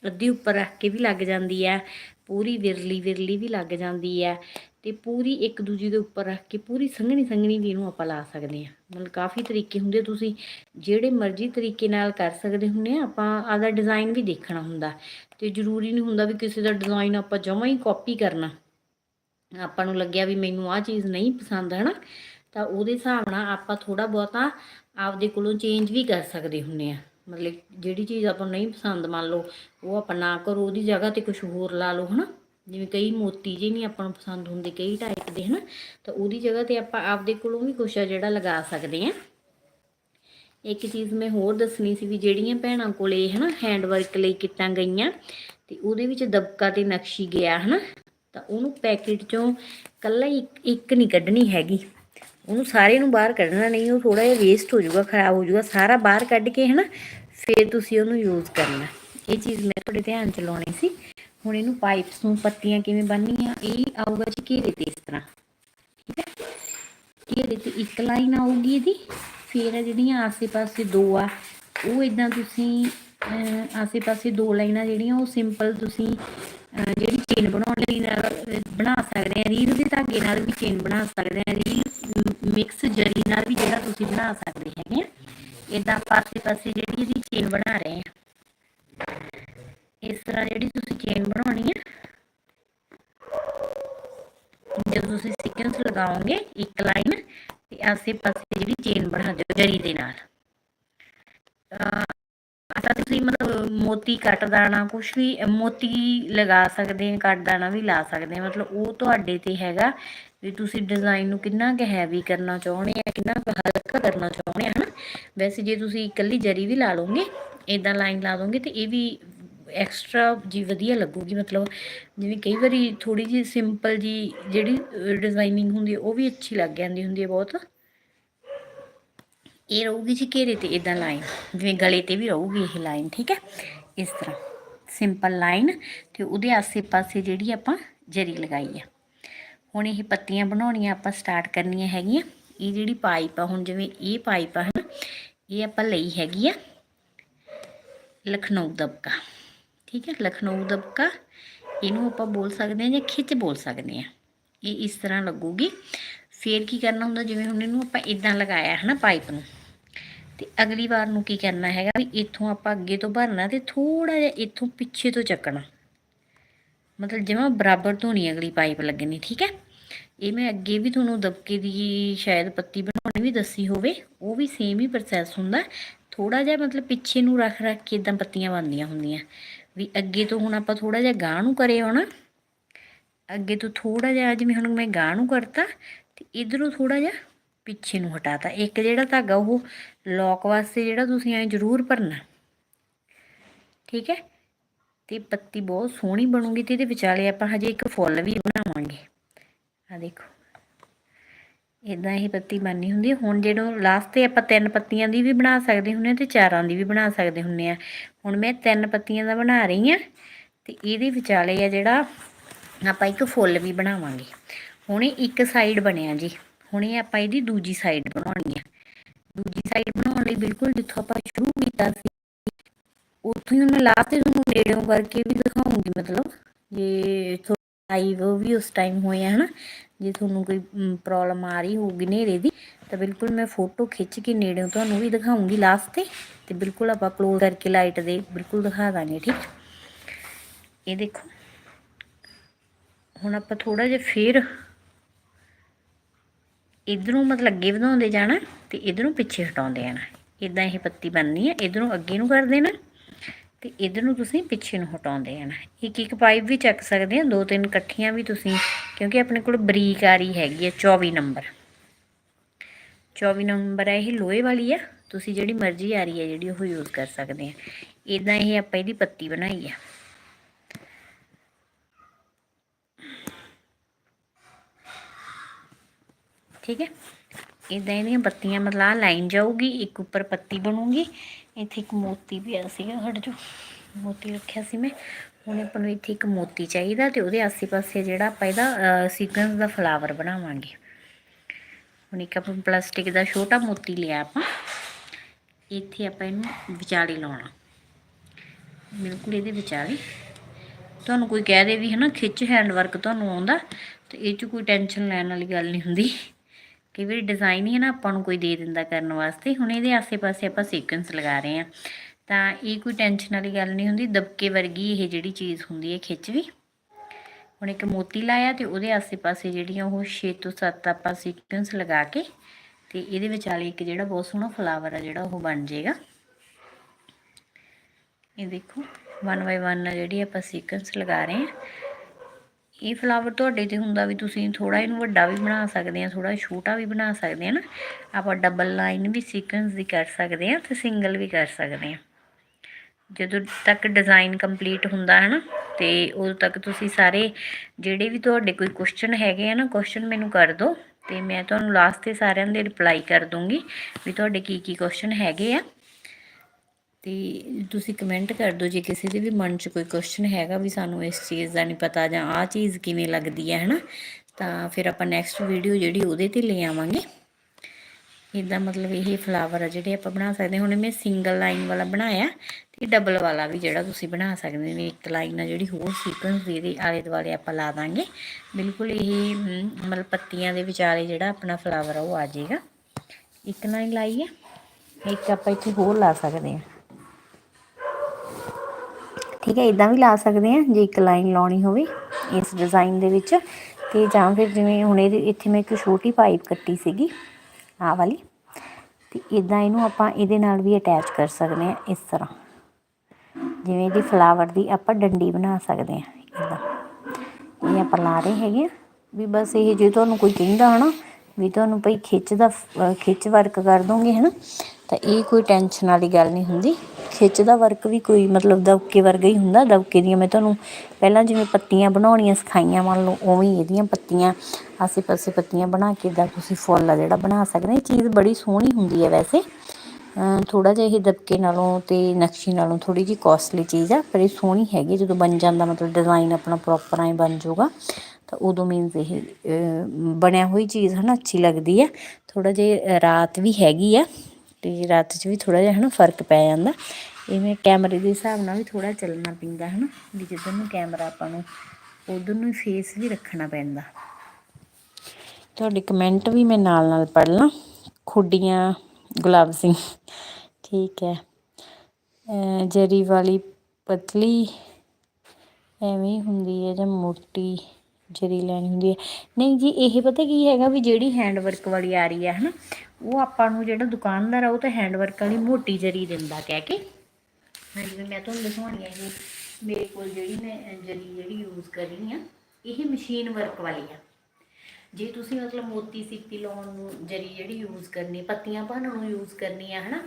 ਅੱਧੀ ਉੱਪਰ ਰੱਖ ਕੇ ਵੀ ਲੱਗ ਜਾਂਦੀ ਆ ਪੂਰੀ ਵਿਰਲੀ ਵਿਰਲੀ ਵੀ ਲੱਗ ਜਾਂਦੀ ਆ ਤੇ ਪੂਰੀ ਇੱਕ ਦੂਜੀ ਦੇ ਉੱਪਰ ਰੱਖ ਕੇ ਪੂਰੀ ਸੰਘਣੀ ਸੰਘਣੀ ਵੀ ਇਹਨੂੰ ਆਪਾਂ ਲਾ ਸਕਦੇ ਆ ਮਤਲਬ ਕਾਫੀ ਤਰੀਕੇ ਹੁੰਦੇ ਤੁਸੀਂ ਜਿਹੜੇ ਮਰਜ਼ੀ ਤਰੀਕੇ ਨਾਲ ਕਰ ਸਕਦੇ ਹੁੰਦੇ ਆ। ਆਪਾਂ ਆਦਾ ਡਿਜ਼ਾਈਨ ਵੀ ਦੇਖਣਾ ਹੁੰਦਾ। ਤੇ ਜ਼ਰੂਰੀ ਨਹੀਂ ਹੁੰਦਾ ਵੀ ਕਿਸੇ ਦਾ ਡਿਜ਼ਾਈਨ ਆਪਾਂ ਜਮਾਂ ਹੀ ਕਾਪੀ ਕਰਨਾ। ਆਪਾਂ ਨੂੰ ਲੱਗਿਆ ਵੀ ਮੈਨੂੰ ਆਹ ਚੀਜ਼ ਨਹੀਂ ਪਸੰਦ ਹੈ ਨਾ ਤਾਂ ਉਹਦੇ ਹਿਸਾਬ ਨਾਲ ਆਪਾਂ ਥੋੜਾ ਬਹੁਤਾ ਆਪਦੇ ਕੋਲੋਂ ਚੇਂਜ ਵੀ ਕਰ ਸਕਦੇ ਹੁੰਨੇ ਆ ਮਤਲਬ ਜਿਹੜੀ ਚੀਜ਼ ਆਪਾਂ ਨੂੰ ਨਹੀਂ ਪਸੰਦ ਮੰਨ ਲਓ, ਉਹ ਆਪਾਂ ਨਾ ਕਰੋ, ਉਹਦੀ ਜਗ੍ਹਾ ਤੇ ਕੁਝ ਹੋਰ ਲਾ ਲਓ, ਹਨਾ? ਜਿਵੇਂ ਕਈ ਮੋਤੀ ਜੇ ਨਹੀਂ ਆਪਾਂ ਨੂੰ ਪਸੰਦ ਹੁੰਦੇ, ਕਈ ਟਾਈਪ ਦੇ, ਹਨਾ? ਤਾਂ ਉਹਦੀ ਜਗ੍ਹਾ ਤੇ ਆਪਾਂ ਆਪਦੇ ਕੋਲੋਂ ਵੀ ਕੁਛ ਆ ਜਿਹੜਾ ਲਗਾ ਸਕਦੇ ਆ ਇੱਕ ਚੀਜ਼ ਮੈਂ ਹੋਰ ਦੱਸਣੀ ਸੀ ਵੀ ਜਿਹੜੀਆਂ ਭੈਣਾਂ ਕੋਲੇ, ਹਨਾ ਹੈਂਡ ਵਰਕ ਲਈ ਕਿੱਟਾਂ ਗਈਆਂ, ਤੇ ਉਹਦੇ ਵਿੱਚ ਦਬਕਾ ਤੇ ਨਕਸ਼ੀ ਗਿਆ, ਹਨਾ? ਤਾਂ ਉਹਨੂੰ ਪੈਕੇਟ ਚੋਂ ਕੱਲਾ ਇੱਕ ਇੱਕ ਨਹੀਂ ਕੱਢਣੀ ਹੈਗੀ। ਉਹਨੂੰ ਸਾਰੇ ਨੂੰ ਬਾਹਰ ਕੱਢਣਾ ਨਹੀਂ, ਉਹ ਥੋੜਾ ਜਿਹਾ ਵੇਸਟ ਹੋ ਜਾਊਗਾ, ਖਰਾਬ ਹੋ ਜਾਊਗਾ। ਸਾਰਾ ਬਾਹਰ ਕੱਢ ਕੇ ਹਨਾ, ਫਿਰ ਤੁਸੀਂ ਉਹਨੂੰ ਯੂਜ਼ ਕਰਨਾ। ਇਹ ਚੀਜ਼ ਮੈਂ ਤੁਹਾਡੇ ਧਿਆਨ ਚ ਲਾਉਣੀ ਸੀ। ਹੁਣ ਇਹਨੂੰ ਪਾਈਪਸ ਨੂੰ ਪੱਤੀਆਂ ਕਿਵੇਂ ਬੰਨਣੀਆਂ ਇਹ ਆਊਗਾ ਜੀ ਘੇਰੇ ਤੇ ਇਸ ਤਰ੍ਹਾਂ। ਠੀਕ ਹੈ? ਘੇਰੇ ਤੇ ਇੱਕ ਲਾਈਨ ਆਊਗੀ ਇਹਦੀ, ਫਿਰ ਜਿਹੜੀਆਂ ਆਸੇ-ਪਾਸੇ ਦੋ ਆ, ਉਹ ਇਦਾਂ ਤੁਸੀਂ ਆਸੇ-ਪਾਸੇ ਦੋ ਲਾਈਨਾਂ ਜਿਹੜੀਆਂ, ਉਹ ਸਿੰਪਲ ਤੁਸੀਂ ਜਿਹੜੀ ਚੇਨ ਬਣਾਉਣ ਲਈ ਬਣਾ ਸਕਦੇ ਆ ਰੀਲ ਦੇ ਧਾਗੇ ਨਾਲ ਵੀ ਚੇਨ ਬਣਾ ਸਕਦੇ ਆ ਰੀਲ ਮਿਕਸ ਜਰੀ ਨਾਲ ਵੀ ਜਿਹੜਾ ਤੁਸੀਂ ਬਣਾ ਸਕਦੇ ਹੈਗੇ ਇਦਾਂ ਪਾਸੇ-ਪਾਸੇ ਜਿਹੜੀ ਇਹਦੀ ਚੇਨ ਬਣਾ ਰਹੇ ਆ ਇਸ ਤਰ੍ਹਾਂ ਜਿਹੜੀ ਤੁਸੀਂ ਚੇਨ ਬਣਾਉਣੀ ਹੈ ਜਦੋਂ ਤੁਸੀਂ ਸੀਕੁਐਂਸ ਲਗਾਓਗੇ ਇੱਕ ਲਾਈਨ ਤੇ ਆਸੇ-ਪਾਸੇ ਜਿਹੜੀ ਚੇਨ ਬਣਾ ਦਿਓ ਜਰੀ ਦੇ ਨਾਲ। ਅਸਾਂ ਤੁਸੀਂ ਮਤਲਬ ਮੋਤੀ ਕੱਟ ਦਾਣਾ ਕੁਝ ਵੀ ਮੋਤੀ ਲਗਾ ਸਕਦੇ ਆ ਕੱਟ ਦਾਣਾ ਵੀ ਲਾ ਸਕਦੇ ਆ ਮਤਲਬ ਉਹ ਤੁਹਾਡੇ ਤੇ ਹੈਗਾ ਵੀ ਤੁਸੀਂ ਡਿਜ਼ਾਈਨ ਨੂੰ ਕਿੰਨਾ ਕੁ ਹੈਵੀ ਕਰਨਾ ਚਾਹੁੰਦੇ ਆ, ਕਿੰਨਾ ਕੁ ਹਲਕਾ ਕਰਨਾ ਚਾਹੁੰਦੇ ਆ, ਹਨਾ? ਵੈਸੇ ਜੇ ਤੁਸੀਂ ਇਕੱਲੀ ਜਰੀ ਵੀ ਲਾ ਲਓਗੇ ਇਦਾਂ ਲਾਈਨ ਲਾ ਦੋਗੇ ਤੇ ਇਹ ਵੀ ਐਕਸਟਰਾ ਜੀ ਵਧੀਆ ਲੱਗੂਗੀ, ਮਤਲਬ ਜਿਵੇਂ ਕਈ ਵਾਰੀ ਥੋੜੀ ਜੀ ਸਿੰਪਲ ਜੀ ਜਿਹੜੀ ਡਿਜ਼ਾਈਨਿੰਗ ਹੁੰਦੀ ਉਹ ਵੀ ਅੱਛੀ ਲੱਗ ਜਾਂਦੀ ਹੁੰਦੀ ਹੈ ਬਹੁਤ। ਇਹ ਰਹੂਗੀ ਜੀ ਘੇਰੇ ਤੇ ਇਦਾਂ ਲਾਈਨ ਜਿਵੇਂ ਗਲੇ ਤੇ ਵੀ ਰਹੂਗੀ ਇਹ ਲਾਈਨ ਠੀਕ ਹੈ? ਇਸ ਤਰ੍ਹਾਂ ਸਿੰਪਲ ਲਾਈਨ ਤੇ ਉਹਦੇ ਆਸੇ-ਪਾਸੇ ਜਿਹੜੀ ਆਪਾਂ ਜਰੀ ਲਗਾਈ ਆ। ਹੁਣ ਇਹ ਪੱਤੀਆਂ ਬਣਾਉਣੀਆਂ ਆਪਾਂ ਸਟਾਰਟ ਕਰਨੀਆਂ ਹੈਗੀਆਂ। ਇਹ ਜਿਹੜੀ ਪਾਈਪ ਆ, ਹੁਣ ਜਿਵੇਂ ਇਹ ਪਾਈਪ ਆ, ਹਨਾ, ਇਹ ਆਪਾਂ ਲਈ ਹੈਗੀ ਆ ਲਖਨਊ ਦਬਕਾ, ਠੀਕ ਹੈ? ਲਖਨਊ ਦਬਕਾ, ਇਹਨੂੰ ਆਪਾਂ ਬੋਲ ਸਕਦੇ ਹਾਂ ਜਾਂ ਖਿੱਚ ਬੋਲ ਸਕਦੇ ਹਾਂ। ਇਹ ਇਸ ਤਰ੍ਹਾਂ ਲੱਗੂਗੀ। ਫੇਰ ਕੀ ਕਰਨਾ ਹੁੰਦਾ, ਜਿਵੇਂ ਹੁਣ ਇਹਨੂੰ ਆਪਾਂ ਇਦਾਂ ਲਗਾਇਆ ਹੈ ਨਾ ਪਾਈਪ ਨੂੰ। ਤੇ ਅਗਲੀ ਵਾਰ ਨੂੰ ਕੀ ਕਰਨਾ ਹੈਗਾ ਵੀ ਇੱਥੋਂ ਆਪਾਂ ਅੱਗੇ ਤੋਂ ਭਰਨਾ ਤੇ ਥੋੜਾ ਜਿਹਾ ਇੱਥੋਂ ਪਿੱਛੇ ਤੋਂ ਚੱਕਣਾ। ਮਤਲਬ ਜਿਵੇਂ ਬਰਾਬਰ ਤੋਂ ਨਹੀਂ ਅਗਲੀ ਪਾਈਪ ਲੱਗਣੀ, ਠੀਕ ਹੈ? ਇਹ ਮੈਂ ਅੱਗੇ ਵੀ ਤੁਹਾਨੂੰ ਦਬਕੇ ਦੀ ਸ਼ਾਇਦ ਪੱਤੀ ਬਣਾਉਣੀ ਵੀ ਦੱਸੀ ਹੋਵੇ, ਉਹ ਵੀ ਸੇਮ ਹੀ ਪ੍ਰੋਸੈਸ ਹੁੰਦਾ। ਥੋੜਾ ਜਿਹਾ ਮਤਲਬ ਪਿੱਛੇ ਨੂੰ ਰੱਖ ਰੱਖ ਕੇ ਇਦਾਂ ਪੱਤੀਆਂ ਬਣਦੀਆਂ ਹੁੰਦੀਆਂ। ਵੀ ਅੱਗੇ ਤੋਂ ਹੁਣ ਆਪਾਂ ਥੋੜਾ ਜਿਹਾ ਗਾਂ ਨੂੰ ਕਰੇ ਆਉਣਾ ਅੱਗੇ ਤੋਂ ਥੋੜਾ ਜਿਹਾ ਜਿਵੇਂ ਹੁਣ ਮੈਂ ਗਾਂ ਨੂੰ ਕਰਤਾ ਤੇ ਇਧਰੋਂ ਥੋੜਾ ਜਿਹਾ ਪਿੱਛੇ ਨੂੰ ਹਟਾਤਾ। ਇੱਕ ਜਿਹੜਾ ਧਾਗਾ ਉਹ ਲੋਕ ਵਾਸਤੇ ਜਿਹੜਾ ਤੁਸੀਂ ਐ ਜ਼ਰੂਰ ਭਰਨਾ। ਠੀਕ ਹੈ? ਤੇ ਪੱਤੀ ਬਹੁਤ ਸੋਹਣੀ ਬਣੂਗੀ ਤੇ ਇਹਦੇ ਵਿਚਾਲੇ ਆਪਾਂ ਹਜੇ ਇੱਕ ਫੁੱਲ ਵੀ ਬਣਾਵਾਂਗੇ। ਆ ਦੇਖੋ। ਇਦਾਂ ਇਹ ਪੱਤੀ ਬਣਨੀ ਹੁੰਦੀ ਹੈ। ਹੁਣ ਜਦੋਂ ਲਾਸਟ ਤੇ ਆਪਾਂ ਤਿੰਨ ਪੱਤੀਆਂ ਦੀ ਵੀ ਬਣਾ ਸਕਦੇ ਹੁੰਨੇ ਆ ਤੇ ਚਾਰਾਂ ਦੀ ਵੀ ਬਣਾ ਸਕਦੇ ਹੁੰਨੇ ਆ ਹੁਣ ਮੈਂ ਤਿੰਨ ਪੱਤੀਆਂ ਦਾ ਬਣਾ ਰਹੀ ਆ ਤੇ ਇਹਦੇ ਵਿਚਾਲੇ ਆ ਜਿਹੜਾ ਆਪਾਂ ਇੱਕ ਫੁੱਲ ਵੀ ਬਣਾਵਾਂਗੇ। ਹੁਣ ਇੱਕ ਸਾਈਡ ਬਣਿਆ ਜੀ। ਹੁਣ ਇਹ ਆਪਾਂ ਇਹਦੀ ਦੂਜੀ ਸਾਈਡ ਬਣਾਉਣੀ ਆ। ਦੂਜੀ ਸਾਈਡ ਬਣਾਉਣ ਲਈ ਬਿਲਕੁਲ ਜਿੱਥੋਂ ਆਪਾਂ ਸ਼ੁਰੂ ਕੀਤਾ ਸੀ, ਉੱਥੋਂ ਹੀ ਮੈਂ ਲਾਸਟ ਤੇ ਤੁਹਾਨੂੰ ਨੇੜਿਓਂ ਕਰਕੇ ਵੀ ਦਿਖਾਉਂਗੀ ਮਤਲਬ, ਜੇ ਲਾਈਵ ਵੀ ਉਸ ਟਾਈਮ ਹੋਏ ਹੋਇਆ ਹਨਾ। ਜੇ ਤੁਹਾਨੂੰ ਕੋਈ ਪ੍ਰੋਬਲਮ ਆ ਰਹੀ ਹੋਊਗੀ ਨੇਰੇ ਦੀ, ਤਾਂ ਬਿਲਕੁਲ ਮੈਂ ਫੋਟੋ ਖਿੱਚ ਕੇ ਨੇੜਿਓਂ ਤੁਹਾਨੂੰ ਵੀ ਦਿਖਾਉਂਗੀ ਲਾਸਟ ਤੇ ਤੇ ਬਿਲਕੁਲ ਆਪਾਂ ਕਲੋਜ਼ ਕਰਕੇ ਲਾਈਟ ਦੇ ਬਿਲਕੁਲ ਦਿਖਾ ਦਾਂਗੇ, ਠੀਕ ਇਹ ਦੇਖੋ, ਹੁਣ ਆਪਾਂ ਥੋੜਾ ਜਿਹਾ ਫੇਰ ਇਧਰੋਂ ਮਤਲਬ ਅੱਗੇ ਵਧਾਉਂਦੇ ਜਾਣਾ ਤੇ ਇਧਰੋਂ ਪਿੱਛੇ ਹਟਾਉਂਦੇ ਜਾਣਾ ਇਦਾਂ ਇਹ ਪੱਤੀ ਬਣਨੀ ਹੈ ਇਧਰੋਂ ਅੱਗੇ ਨੂੰ ਕਰ ਦੇਣਾ ਤੇ ਇਧਰ ਨੂੰ ਤੁਸੀਂ ਪਿੱਛੇ ਨੂੰ ਹਟਾਉਂਦੇ ਜਾਣਾ ਇੱਕ ਇੱਕ ਪਾਈਪ ਵੀ ਚੱਕ ਸਕਦੇ ਆ, ਦੋ ਤਿੰਨ ਇਕੱਠੀਆਂ ਵੀ ਤੁਸੀਂ, ਕਿਉਂਕਿ ਆਪਣੇ ਕੋਲ ਬਰੀਕ ਆ ਰਹੀ ਹੈਗੀ ਹੈ 24 ਨੰਬਰ। 24 ਨੰਬਰ ਹੈ ਇਹ ਲੋਹੇ ਵਾਲੀ ਆ, ਤੁਸੀਂ ਜਿਹੜੀ ਮਰਜ਼ੀ ਆ ਰਹੀ ਹੈ ਜਿਹੜੀ ਉਹ ਯੂਜ਼ ਕਰ ਸਕਦੇ ਆ। ਇਦਾਂ ਇਹ ਆਪਾਂ ਇਹਦੀ ਪੱਤੀ ਬਣਾਈ ਆ। ਠੀਕ ਹੈ? ਇਦਾਂ ਇਹਦੀਆਂ ਬੱਤੀਆਂ ਮਤਲਬ ਆਹ ਲਾਈਨ ਜਾਊਗੀ, ਇੱਕ ਉੱਪਰ ਪੱਤੀ ਬਣੂਗੀ, ਇੱਥੇ ਇੱਕ ਮੋਤੀ ਵੀ ਪਿਆ ਸੀਗਾ ਸਾਡੇ ਜੋ ਮੋਤੀ ਰੱਖਿਆ ਸੀ ਮੈਂ। ਹੁਣ ਆਪਾਂ ਨੂੰ ਇੱਥੇ ਇੱਕ ਮੋਤੀ ਚਾਹੀਦਾ ਤੇ ਉਹਦੇ ਆਸੇ-ਪਾਸੇ ਜਿਹੜਾ ਆਪਾਂ ਇਹਦਾ ਸੀਕੁਐਂਸ ਦਾ ਫਲਾਵਰ ਬਣਾਵਾਂਗੇ। ਹੁਣ ਇੱਕ ਆਪਾਂ ਪਲਾਸਟਿਕ ਦਾ ਛੋਟਾ ਮੋਤੀ ਲਿਆ ਆਪਾਂ। ਇੱਥੇ ਆਪਾਂ ਇਹਨੂੰ ਵਿਚਾਲੇ ਲਾਉਣਾ। ਬਿਲਕੁਲ ਇਹਦੇ ਵਿਚਾਲੇ। ਤੁਹਾਨੂੰ ਕੋਈ ਕਹਿ ਦੇ ਵੀ ਹਨਾ ਖਿੱਚ ਹੈਂਡ ਵਰਕ ਤੁਹਾਨੂੰ ਆਉਂਦਾ, ਤੇ ਇਹ 'ਚ ਕੋਈ ਟੈਨਸ਼ਨ ਲੈਣ ਵਾਲੀ ਗੱਲ ਨਹੀਂ ਹੁੰਦੀ। ਕਈ ਵਾਰੀ ਡਿਜ਼ਾਈਨ ਹੀ ਨਾ ਆਪਾਂ ਨੂੰ ਕੋਈ ਦੇ ਦਿੰਦਾ ਕਰਨ ਵਾਸਤੇ, ਹੁਣ ਇਹਦੇ ਆਸੇ-ਪਾਸੇ ਆਪਾਂ ਸੀਕੁਐਂਸ ਲਗਾ ਰਹੇ ਆ ਤਾਂ ਇਹ ਕੋਈ ਟੈਨਸ਼ਨ ਵਾਲੀ ਗੱਲ ਨਹੀਂ ਹੁੰਦੀ, ਦਬਕੇ ਵਰਗੀ ਇਹ ਜਿਹੜੀ ਚੀਜ਼ ਹੁੰਦੀ ਹੈ ਖਿੱਚ ਵੀ। ਹੁਣ ਇੱਕ ਮੋਤੀ ਲਾਇਆ ਤੇ ਉਹਦੇ ਆਸੇ-ਪਾਸੇ ਜਿਹੜੀਆਂ ਉਹ 6 ਤੋਂ 7 ਆਪਾਂ ਸੀਕੁਐਂਸ ਲਗਾ ਕੇ ਤੇ ਇਹਦੇ ਵਿਚਾਲੇ ਇੱਕ ਜਿਹੜਾ ਬਹੁਤ ਸੋਹਣਾ ਫਲਾਵਰ ਆ ਜਿਹੜਾ ਉਹ ਬਣ ਜਾਏਗਾ। ਇਹ ਦੇਖੋ ਵਨ ਬਾਈ ਵਨ ਜਿਹੜੀ ਆਪਾਂ ਸੀਕੁਐਂਸ ਲਗਾ ਰਹੇ ਹਾਂ। ਇਹ ਫਲਾਵਰ ਤੁਹਾਡੇ ਤੇ ਹੁੰਦਾ ਵੀ ਤੁਸੀਂ ਥੋੜਾ ਇਹਨੂੰ ਵੱਡਾ ਵੀ ਬਣਾ ਸਕਦੇ ਆ ਥੋੜਾ ਛੋਟਾ ਵੀ ਬਣਾ ਸਕਦੇ ਆ ਨਾ। ਆਪਾਂ ਡਬਲ ਲਾਈਨ ਵੀ ਸੀਕੁਐਂਸ ਦੀ ਕਰ ਸਕਦੇ ਆ ਤੇ ਸਿੰਗਲ ਵੀ ਕਰ ਸਕਦੇ ਆ। ਜਦੋਂ ਤੱਕ ਡਿਜ਼ਾਈਨ ਕੰਪਲੀਟ ਹੁੰਦਾ ਹੈ ਨਾ ਤੇ ਉਦੋਂ ਤੱਕ ਤੁਸੀਂ ਸਾਰੇ ਜਿਹੜੇ ਵੀ ਤੁਹਾਡੇ ਕੋਈ ਕੁਐਸਚਨ ਹੈਗੇ ਆ ਨਾ ਕੁਐਸਚਨ ਮੈਨੂੰ ਕਰ ਦਿਓ ਤੇ ਮੈਂ ਤੁਹਾਨੂੰ ਲਾਸਟ ਤੇ ਸਾਰਿਆਂ ਦੇ ਰਿਪਲਾਈ ਕਰ ਦੂੰਗੀ ਵੀ ਤੁਹਾਡੇ ਕੀ ਕੀ ਕੁਐਸਚਨ ਹੈਗੇ ਆ। ਤੇ ਤੁਸੀਂ ਕਮੈਂਟ ਕਰ ਦਿਓ ਜੇ ਕਿਸੇ ਦੇ ਵੀ ਮਨ 'ਚ ਕੋਈ ਕੁਐਸਚਨ ਹੈਗਾ ਵੀ ਸਾਨੂੰ ਇਸ ਚੀਜ਼ ਦਾ ਨਹੀਂ ਪਤਾ ਜਾਂ ਆਹ ਚੀਜ਼ ਕਿਵੇਂ ਲੱਗਦੀ ਹੈ, ਹਨਾ? ਤਾਂ ਫਿਰ ਆਪਾਂ ਨੈਕਸਟ ਵੀਡੀਓ ਜਿਹੜੀ ਉਹਦੇ ਤੇ ਲੈ ਆਵਾਂਗੇ। ਇਦਾਂ ਮਤਲਬ ਇਹ ਫਲਾਵਰ ਆ ਜਿਹੜੇ ਆਪਾਂ ਬਣਾ ਸਕਦੇ ਹੁਣ ਮੈਂ ਸਿੰਗਲ ਲਾਈਨ ਵਾਲਾ ਬਣਾਇਆ ਤੇ ਡਬਲ ਵਾਲਾ ਵੀ ਜਿਹੜਾ ਤੁਸੀਂ ਬਣਾ ਸਕਦੇ ਨੇ ਇੱਕ ਲਾਈਨ ਆ ਜਿਹੜੀ ਹੋਰ ਸੀਕੁਐਂਸ ਦੀ, ਇਹਦੇ ਆਲੇ ਦੁਆਲੇ ਆਪਾਂ ਲਾ ਦਾਂਗੇ। ਬਿਲਕੁਲ ਇਹ ਮਤਲਬ ਪੱਤੀਆਂ ਦੇ ਵਿਚਾਲੇ ਜਿਹੜਾ ਆਪਣਾ ਫਲਾਵਰ ਆ, ਉਹ ਆ ਜਾਏਗਾ। ਇੱਕ ਲਾਈਨ ਲਾਈ ਆ, ਇੱਕ ਆਪਾਂ ਇੱਥੇ ਹੋਰ ਲਾ ਸਕਦੇ ਹਾਂ। ਠੀਕ ਹੈ ਇਦਾਂ ਵੀ ਲਾ ਸਕਦੇ ਆ ਜੇ ਇੱਕ ਲਾਈਨ ਲਾਉਣੀ ਹੋਵੇ ਇਸ ਡਿਜ਼ਾਈਨ ਦੇ ਵਿੱਚ। ਤੇ ਜਾਂ ਫਿਰ ਜਿਵੇਂ ਹੁਣ ਇਹਦੇ, ਇੱਥੇ ਮੈਂ ਇੱਕ ਛੋਟੀ ਪਾਈਪ ਕੱਟੀ ਸੀਗੀ, ਆਹ ਵਾਲੀ। ਤੇ ਇਦਾਂ ਇਹਨੂੰ ਆਪਾਂ ਇਹਦੇ ਨਾਲ ਵੀ ਅਟੈਚ ਕਰ ਸਕਦੇ ਆ ਇਸ ਤਰ੍ਹਾਂ। ਜਿਵੇਂ ਇਹਦੀ ਫਲਾਵਰ ਦੀ ਆਪਾਂ ਡੰਡੀ ਬਣਾ ਸਕਦੇ ਆ ਇਦਾਂ ਇਹ ਆਪਾਂ ਲਾ ਰਹੇ ਹੈਗੇ ਆ ਵੀ ਬਸ ਇਹ ਜੇ ਤੁਹਾਨੂੰ ਕੋਈ ਕਹਿੰਦਾ ਹਨਾ, ਵੀ ਤੁਹਾਨੂੰ ਭਈ ਖਿੱਚ ਦਾ ਖਿੱਚ ਵਰਕ ਕਰ ਦੋਗੇ ਹਨਾ ਤਾਂ ਇਹ ਕੋਈ ਟੈਨਸ਼ਨ ਵਾਲੀ ਗੱਲ ਨਹੀਂ ਹੁੰਦੀ। ਖਿੱਚ ਦਾ ਵਰਕ ਵੀ ਕੋਈ ਮਤਲਬ ਦਬਕੇ ਵਰਗਾ ਹੀ ਹੁੰਦਾ, ਦਬਕੇ ਦੀਆਂ ਮੈਂ ਤੁਹਾਨੂੰ ਪਹਿਲਾਂ ਜਿਵੇਂ ਪੱਤੀਆਂ ਬਣਾਉਣੀਆਂ ਸਿਖਾਈਆਂ, ਮੰਨ ਲਓ ਉਵੇਂ ਹੀ ਇਹਦੀਆਂ ਪੱਤੀਆਂ, ਆਸੇ-ਪਾਸੇ ਪੱਤੀਆਂ ਬਣਾ ਕੇ ਦਾ ਤੁਸੀਂ ਫੁੱਲ ਆ ਜਿਹੜਾ ਬਣਾ ਸਕਦੇ ਇਹ ਚੀਜ਼ ਬੜੀ ਸੋਹਣੀ ਹੁੰਦੀ ਹੈ ਵੈਸੇ। ਥੋੜਾ ਜਿਹਾ ਇਹ ਦਬਕੇ ਨਾਲੋਂ ਤੇ ਨਕਸ਼ੀ ਨਾਲੋਂ ਥੋੜੀ ਜਿਹੀ ਕਾਸਟਲੀ ਚੀਜ਼ ਆ, ਪਰ ਇਹ ਸੋਹਣੀ ਹੈਗੀ ਜਦੋਂ ਬਣ ਜਾਂਦਾ ਮਤਲਬ ਡਿਜ਼ਾਈਨ ਆਪਣਾ ਪ੍ਰੋਪਰ ਐ ਬਣ ਜਾਊਗਾ, ਤਾਂ ਉਦੋਂ ਮੀਨਸ ਇਹ ਬਣਿਆ ਹੋਈ ਚੀਜ਼ ਹਨਾ ਅੱਛੀ ਲੱਗਦੀ ਹੈ। ਥੋੜਾ ਜਿਹਾ ਰਾਤ ਵੀ ਹੈਗੀ ਆ। ਤੇ ਰਾਤ 'ਚ ਵੀ ਥੋੜਾ ਜਿਹਾ, ਹਨਾ, ਫ਼ਰਕ ਪੈ ਜਾਂਦਾ। ਇਵੇਂ ਕੈਮਰੇ ਦੇ ਹਿਸਾਬ ਨਾਲ ਵੀ ਥੋੜਾ ਚੱਲਣਾ ਪੈਂਦਾ, ਹਨਾ, ਵੀ ਜਿੱਧਰ ਨੂੰ ਕੈਮਰਾ ਆਪਾਂ ਨੂੰ, ਉਧਰ ਨੂੰ ਫੇਸ ਵੀ ਰੱਖਣਾ ਪੈਂਦਾ। ਤੁਹਾਡੇ ਕਮੈਂਟ ਵੀ ਮੈਂ ਨਾਲ ਨਾਲ ਪੜ੍ਹ ਲਾਂ। ਖੁੱਡੀਆਂ, ਗੁਲਾਬ ਸਿੰਘ, ਠੀਕ ਹੈ। ਜਰੀ ਵਾਲੀ ਪਤਲੀ, ਐਵੇਂ ਹੁੰਦੀ ਹੈ ਜਾਂ ਮੋਟੀ। ਜਰੀ ਲੈਣੀ ਹੁੰਦੀ ਹੈ। ਨਹੀਂ ਜੀ, ਇਹ ਪਤਾ ਕੀ ਹੈਗਾ ਵੀ ਜਿਹੜੀ ਹੈਂਡ ਵਰਕ ਵਾਲੀ ਆ ਰਹੀ ਹੈ, ਹਨਾ, ਉਹ ਆਪਾਂ ਨੂੰ ਜਿਹੜਾ ਦੁਕਾਨਦਾਰ ਆ, ਉਹ ਤਾਂ ਹੈਂਡ ਵਰਕ ਵਾਲੀ ਮੋਟੀ ਜਰੀ ਦਿੰਦਾ ਕਹਿ ਕੇ। ਜਿਵੇਂ ਮੈਂ ਤੁਹਾਨੂੰ ਦਿਖਾਉਣੀ ਹੈ ਜੀ। ਮੇਰੇ ਕੋਲ ਜਿਹੜੀ ਮੈਂ ਜਰੀ ਜਿਹੜੀ ਯੂਜ਼ ਕਰ ਰਹੀ ਆ ਇਹ ਮਸ਼ੀਨ ਵਰਕ ਵਾਲੀ ਆ। ਜੇ ਤੁਸੀਂ ਮਤਲਬ ਮੋਤੀ ਸਿੱਪੀ ਲਾਉਣ ਨੂੰ ਜਰੀ ਜਿਹੜੀ ਯੂਜ਼ ਕਰਨੀ, ਪੱਤੀਆਂ ਭਰਨ ਨੂੰ ਯੂਜ਼ ਕਰਨੀ ਆ, ਹਨਾ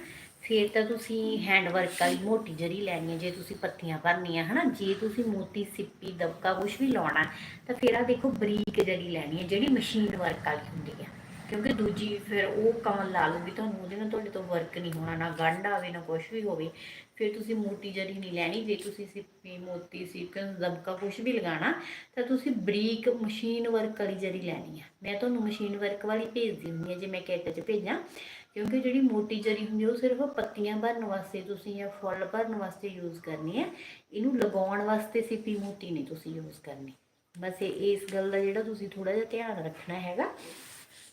ਫਿਰ ਤਾਂ ਤੁਸੀਂ ਹੈਂਡ ਵਰਕ ਵਾਲੀ ਮੋਟੀ ਜਰੀ ਲੈਣੀ ਹੈ, ਜੇ ਤੁਸੀਂ ਪੱਤੀਆਂ ਭਰਨੀਆਂ, ਹਨਾ? ਜੇ ਤੁਸੀਂ ਮੋਤੀ, ਸਿੱਪੀ, ਦਬਕਾ ਕੁਝ ਵੀ ਲਾਉਣਾ, ਤਾਂ ਫਿਰ ਆ ਦੇਖੋ ਬਰੀਕ ਜਰੀ ਲੈਣੀ ਹੈ, ਜਿਹੜੀ ਮਸ਼ੀਨ ਵਰਕ ਵਾਲੀ ਹੁੰਦੀ ਹੈ। ਕਿਉਂਕਿ ਦੂਜੀ ਫਿਰ ਉਹ ਕਮਲ ਲਾ ਲੂਗੀ ਤੁਹਾਨੂੰ? ਉਹਦੇ ਨਾਲ ਤੁਹਾਡੇ ਤੋਂ ਵਰਕ ਨਹੀਂ ਹੋਣਾ, ਨਾ ਗੰਢ ਆਵੇ, ਨਾ ਕੁਝ ਵੀ ਹੋਵੇ। ਫਿਰ ਤੁਸੀਂ ਮੋਟੀ ਜਰੀ ਨਹੀਂ ਲੈਣੀ, ਜੇ ਤੁਸੀਂ ਸਿੱਪੀ, ਮੋਤੀ ਸੀਕਨ ਦਬਕਾ ਕੁਝ ਵੀ ਲਗਾਣਾ ਤਾਂ ਤੁਸੀਂ ਬਰੀਕ ਮਸ਼ੀਨ ਵਰਕ ਵਾਲੀ ਜਰੀ ਲੈਣੀ ਆ ਮੈਂ ਤੁਹਾਨੂੰ ਮਸ਼ੀਨ ਵਰਕ ਵਾਲੀ ਭੇਜ ਦਿੰਦੀ ਆ ਜੇ ਮੈਂ ਕਿੱਟ 'ਚ ਭੇਜਾਂ। ਕਿਉਂਕਿ ਜਿਹੜੀ ਮੋਟੀ ਜਰੀ ਹੁੰਦੀ ਉਹ ਸਿਰਫ ਪੱਤੀਆਂ ਭਰਨ ਵਾਸਤੇ ਤੁਸੀਂ ਜਾਂ ਫੁੱਲ ਭਰਨ ਵਾਸਤੇ ਯੂਜ਼ ਕਰਨੀ ਹੈ ਇਹਨੂੰ ਲਗਾਉਣ ਵਾਸਤੇ ਸਿੱਪੀ ਮੋਟੀ ਨਹੀਂ ਤੁਸੀਂ ਯੂਜ਼ ਕਰਨੀ। ਬਸ ਇਹ, ਇਸ ਗੱਲ ਦਾ ਜਿਹੜਾ ਤੁਸੀਂ ਥੋੜਾ ਜਿਹਾ ਧਿਆਨ ਰੱਖਣਾ ਹੈਗਾ,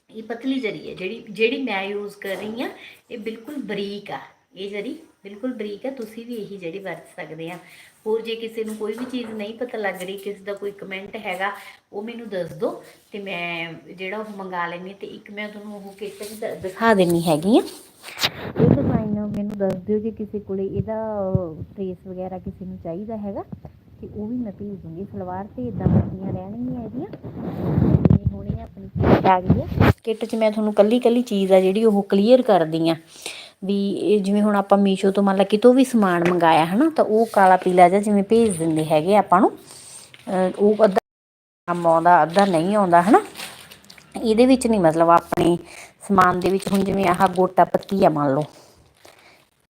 ਇਹ ਪਤਲੀ ਜਰੀ ਹੈ ਜਿਹੜੀ ਜਿਹੜੀ ਮੈਂ ਯੂਜ਼ ਕਰ ਰਹੀ ਹਾਂ ਇਹ ਬਿਲਕੁਲ ਬਰੀਕ ਆ। ਇਹ ਜਰੀ ਬਿਲਕੁਲ ਬਰੀਕ ਹੈ ਤੁਸੀਂ ਵੀ ਇਹੀ ਜਿਹੜੀ ਵਰਤ ਸਕਦੇ ਆ। ਹੋਰ ਜੇ ਕਿਸੇ ਨੂੰ ਕੋਈ ਵੀ ਚੀਜ਼ ਨਹੀਂ ਪਤਾ ਲੱਗ ਰਹੀ, ਕਿਸੇ ਦਾ ਕੋਈ ਕਮੈਂਟ ਹੈਗਾ, ਉਹ ਮੈਨੂੰ ਦੱਸ ਦਿਓ ਤੇ ਮੈਂ ਜਿਹੜਾ ਉਹ ਮੰਗਾ ਲੈਣੀ ਤੇ ਇੱਕ ਮੈਂ ਤੁਹਾਨੂੰ ਉਹ ਕਿੱਟ ਦਿਖਾ ਦੇਣੀ ਹੈਗੀ ਆ ਇਹ ਡਿਜ਼ਾਈਨ ਮੈਨੂੰ ਦੱਸ ਦਿਓ ਜੇ ਕਿਸੇ ਕੋਲੇ ਇਹਦਾ ਟ੍ਰੇਸ ਵਗੈਰਾ ਕਿਸੇ ਨੂੰ ਚਾਹੀਦਾ ਹੈਗਾ, ਤੇ ਉਹ ਵੀ ਮੈਂ ਭੇਜ ਦੂੰਗੀ। ਸਲਵਾਰ ਤੇ ਇਦਾਂ ਪੱਤੀਆਂ ਰਹਿਣਗੀਆਂ ਇਹਦੀਆਂ। ਤੇ ਹੁਣ ਇਹ ਆਪਣੀ ਕਿੱਟ ਆ ਗਈ ਹੈ। ਕਿੱਟ 'ਚ ਮੈਂ ਤੁਹਾਨੂੰ ਕੱਲੀ ਕੱਲੀ ਚੀਜ਼ ਆ ਜਿਹੜੀ ਉਹ ਕਲੀਅਰ ਕਰਦੀ ਆ ਵੀ ਇਹ ਜਿਵੇਂ ਹੁਣ ਆਪਾਂ ਮੀਸ਼ੋ ਤੋਂ ਮੰਨ ਲਾ ਕਿਤੋਂ ਵੀ ਸਮਾਨ ਮੰਗਾਇਆ ਹਨਾ ਤਾਂ ਉਹ ਕਾਲਾ ਪੀਲਾ ਜਿਹਾ ਜਿਵੇਂ ਭੇਜ ਦਿੰਦੇ ਹੈਗੇ ਆਪਾਂ ਨੂੰ ਉਹ ਅੱਧਾ ਕੰਮ ਆਉਂਦਾ ਅੱਧਾ ਨਹੀਂ ਆਉਂਦਾ ਹਨਾ। ਇਹਦੇ ਵਿੱਚ ਨਹੀਂ ਮਤਲਬ ਆਪਣੇ ਸਮਾਨ ਦੇ ਵਿੱਚ ਹੁਣ ਜਿਵੇਂ ਆਹ ਗੋਟਾ ਪੱਤੀ ਆ ਮੰਨ ਲਓ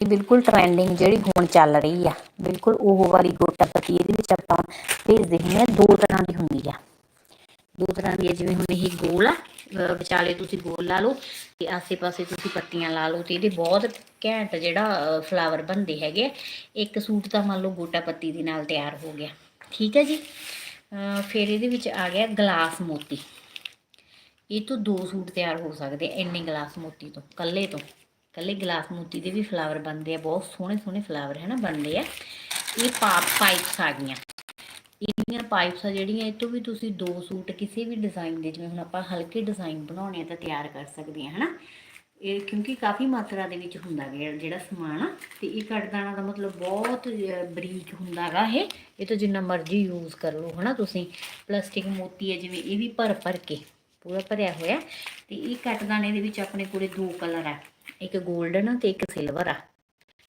ਇਹ ਬਿਲਕੁਲ ਟ੍ਰੈਂਡਿੰਗ ਜਿਹੜੀ ਹੁਣ ਚੱਲ ਰਹੀ ਆ ਬਿਲਕੁਲ ਉਹ ਵਾਲੀ ਗੋਟਾ ਪੱਤੀ ਇਹਦੇ ਵਿੱਚ ਆਪਾਂ ਭੇਜਦੇ ਹੁੰਦੇ ਆ ਦੋ ਤਰ੍ਹਾਂ ਦੀ ਹੁੰਦੀ ਆ। ਦੋ ਤਰ੍ਹਾਂ ਦੀ ਆ, ਜਿਵੇਂ ਹੁਣ ਇਹ ਗੋਲ ਆ ਵਿਚਾਲੇ ਤੁਸੀਂ ਗੋਲ ਲਾ ਲਓ ਤੇ ਆਸੇ-ਪਾਸੇ ਤੁਸੀਂ ਪੱਤੀਆਂ ਲਾ ਲਓ ਤੇ ਇਹਦੇ ਬਹੁਤ ਘੈਂਟ ਜਿਹੜਾ ਫਲਾਵਰ ਬਣਦੇ ਹੈਗੇ। ਆ। ਇੱਕ ਸੂਟ ਤਾਂ ਮੰਨ ਲਓ ਗੋਟਾ ਪੱਤੀ ਦੇ ਨਾਲ ਤਿਆਰ ਹੋ ਗਿਆ। ਠੀਕ ਹੈ ਜੀ? ਫਿਰ ਇਹਦੇ ਵਿੱਚ ਆ ਗਿਆ ਗਲਾਸ ਮੋਤੀ। ਇਹ ਤੋਂ ਦੋ ਸੂਟ ਤਿਆਰ ਹੋ ਸਕਦੇ ਆ ਇੰਨੇ ਗਲਾਸ ਮੋਤੀ ਤੋਂ, ਕੱਲੇ ਤੋਂ। ਕੱਲੇ ਗਲਾਸ ਮੋਤੀ ਦੇ ਵੀ ਫਲਾਵਰ ਬਣਦੇ ਆ, ਬਹੁਤ ਸੋਹਣੇ ਸੋਹਣੇ ਫਲਾਵਰ ਹੈ ਨਾ ਬਣਦੇ ਆ। ਇਹ ਪਾਪ ਪਾਈਪਸ ਆ ਗਈਆਂ। ਇਹਦੀਆਂ ਪਾਈਪਸ ਆ ਜਿਹੜੀਆਂ, ਇਹ ਤੋਂ ਵੀ ਤੁਸੀਂ ਦੋ ਸੂਟ ਕਿਸੇ ਵੀ ਡਿਜ਼ਾਈਨ ਦੇ, ਜਿਵੇਂ ਹੁਣ ਆਪਾਂ ਹਲਕੇ ਡਿਜ਼ਾਈਨ ਬਣਾਉਣੇ ਆ ਤਾਂ ਤਿਆਰ ਕਰ ਸਕਦੇ ਆ, ਹਨਾ? ਇਹ ਕਿਉਂਕਿ ਕਾਫੀ ਮਾਤਰਾ ਦੇ ਵਿੱਚ ਹੁੰਦਾ ਗਿਆ ਜਿਹੜਾ ਸਮਾਨ ਆ, ਤੇ ਇਹ ਕੱਟਦਾਣਾ ਦਾ ਮਤਲਬ ਬਹੁਤ ਬਰੀਕ ਹੁੰਦਾਗਾ ਇਹ। ਇਹ ਤੋਂ ਜਿੰਨਾ ਮਰਜ਼ੀ ਯੂਜ਼ ਕਰ ਲਓ, ਹਨਾ ਤੁਸੀਂ? ਪਲਾਸਟਿਕ ਮੋਤੀ ਹੈ ਜਿਵੇਂ ਇਹ ਵੀ ਭਰ ਭਰ ਕੇ, ਪੂਰਾ ਭਰਿਆ ਹੋਇਆ। ਤੇ ਇਹ ਕੱਟਦਾਣੇ ਦੇ ਵਿੱਚ ਆਪਣੇ ਕੋਲੇ ਦੋ ਕਲਰ ਆ, ਇੱਕ 골ਡਨ ਆ ਤੇ ਇੱਕ ਸਿਲਵਰ ਆ,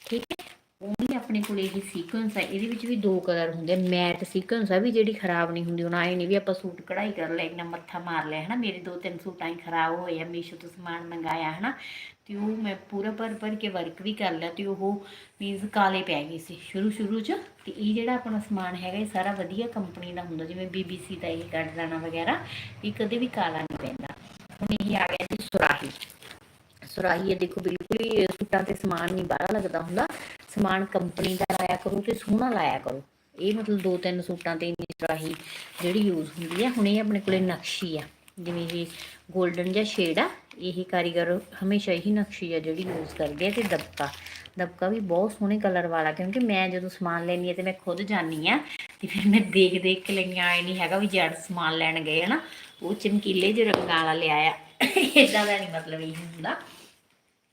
ਠੀਕ ਹੈ? ਉਹ ਵੀ ਆਪਣੇ ਕੋਲ ਇਹ ਸੀਕੁਐਂਸ ਆ, ਇਹਦੇ ਵਿੱਚ ਵੀ ਦੋ ਕਲਰ ਹੁੰਦੇ ਆ ਮੈਟ ਸੀਕੁਐਂਸ ਆ ਵੀ ਜਿਹੜੀ ਖਰਾਬ ਨਹੀਂ ਹੁੰਦੀ, ਹੁਣ ਆਏ ਨਹੀਂ ਵੀ ਆਪਾਂ ਸੂਟ ਕਢਾਈ ਕਰ ਲਿਆ, ਇੰਨਾ ਮੱਥਾ ਮਾਰ ਲਿਆ, ਹਨਾ, ਮੇਰੇ ਦੋ ਤਿੰਨ ਸੂਟਾਂ ਹੀ ਖਰਾਬ ਹੋਏ ਆ, ਮੀਸ਼ੋ ਤੋਂ ਸਮਾਨ ਮੰਗਾਇਆ, ਹਨਾ, ਤੇ ਉਹ ਮੈਂ ਪੂਰਾ ਭਰ ਭਰ ਕੇ ਵਰਕ ਵੀ ਕਰ ਲਿਆ, ਤੇ ਉਹ ਮੀਨਸ ਕਾਲੇ ਪੈ ਗਏ ਸੀ, ਸ਼ੁਰੂ ਸ਼ੁਰੂ 'ਚ, ਤੇ ਇਹ ਜਿਹੜਾ ਆਪਣਾ ਸਮਾਨ ਹੈਗਾ, ਇਹ ਸਾਰਾ ਵਧੀਆ ਕੰਪਨੀ ਦਾ ਹੁੰਦਾ, ਜਿਵੇਂ BBC ਦਾ ਇਹ ਕੱਢ ਲੈਣਾ ਵਗੈਰਾ, ਇਹ ਕਦੇ ਵੀ ਕਾਲਾ ਨਹੀਂ ਪੈਂਦਾ, ਹੁਣ ਇਹ ਆ ਗਿਆ ਜੀ ਸੁਰਾਹੀ ਸੁਰਾਹੀ ਹੈ। ਦੇਖੋ, ਬਿਲਕੁਲ ਹੀ ਸੂਟਾਂ ਤੇ ਸਮਾਨ ਨਹੀਂ ਬਾਹਰ ਲੱਗਦਾ ਹੁੰਦਾ। ਸਮਾਨ ਕੰਪਨੀ ਦਾ ਲਾਇਆ ਕਰੋ ਤੇ ਸੋਹਣਾ ਲਾਇਆ ਕਰੋ। ਇਹ ਮਤਲਬ ਦੋ ਤਿੰਨ ਸੂਟਾਂ ਤੇ ਇੰਨੀ ਸੁਰਾਹੀ ਜਿਹੜੀ ਯੂਜ਼ ਹੁੰਦੀ ਹੈ। ਹੁਣ ਇਹ ਆਪਣੇ ਕੋਲੇ ਨਕਸ਼ੀ ਆ। ਜਿਵੇਂ ਇਹ 골ਡਨ ਜਿਹਾ ਸ਼ੇਡ ਆ, ਇਹ ਕਾਰੀਗਰ ਹਮੇਸ਼ਾ ਇਹੀ ਨਕਸ਼ੀ ਆ ਜਿਹੜੀ ਯੂਜ਼ ਕਰਦੇ ਆ। ਤੇ ਦਬਕਾ ਦਬਕਾ ਵੀ ਬਹੁਤ ਸੋਹਣੇ ਕਲਰ ਵਾਲਾ, ਕਿਉਂਕਿ ਮੈਂ ਜਦੋਂ ਸਮਾਨ ਲੈਣੀ ਆ ਤੇ ਮੈਂ ਖੁਦ ਜਾਣੀ ਆ ਤੇ ਫਿਰ ਮੈਂ ਦੇਖ ਦੇਖ ਕੇ ਲਈਆਂ ਆਏ ਨਹੀਂ ਹੈਗਾ ਵੀ ਜੜ ਸਮਾਨ ਲੈਣ ਗਏ ਹਨਾ ਉਹ ਚਮਕੀਲੇ ਜਿਹੇ ਰੰਗਾਂ ਵਾਲਾ ਲਿਆਇਆ। ਇਦਾਂ ਦਾ ਨਹੀਂ ਮਤਲਬ ਇਹ ਹੁੰਦਾ।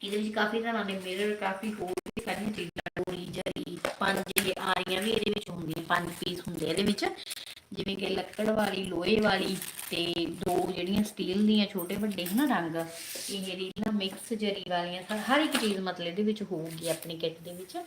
ਇਹਦੇ ਵਿੱਚ ਕਾਫੀ ਤਰ੍ਹਾਂ ਦੇ ਮਿਰਰ ਕਾਫੀ ਹੋਰ ਵੀ ਸਾਰੀਆਂ ਚੀਜ਼ਾਂ ਡੋਰੀ ਜਰੀ ਪੰਜ ਇਹ ਆਰੀਆਂ ਵੀ ਇਹਦੇ ਵਿੱਚ ਹੁੰਦੀਆਂ, ਪੰਜ ਪੀਸ ਹੁੰਦੇ ਇਹਦੇ ਵਿੱਚ। ਜਿਵੇਂ ਕਿ ਲੱਕੜ ਵਾਲੀ, ਲੋਹੇ ਵਾਲੀ ਤੇ ਦੋ ਜਿਹੜੀਆਂ ਸਟੀਲ ਦੀਆਂ ਛੋਟੇ ਵੱਡੇ ਹਨਾ ਰੰਗ, ਇਹ ਰੀਲਾਂ ਮਿਕਸ ਜਰੀ ਵਾਲੀਆਂ ਹਰ ਇੱਕ ਚੀਜ਼ ਮਤਲਬ ਇਹਦੇ ਵਿੱਚ ਹੋਊਗੀ ਆਪਣੀ ਕਿੱਟ ਦੇ ਵਿੱਚ।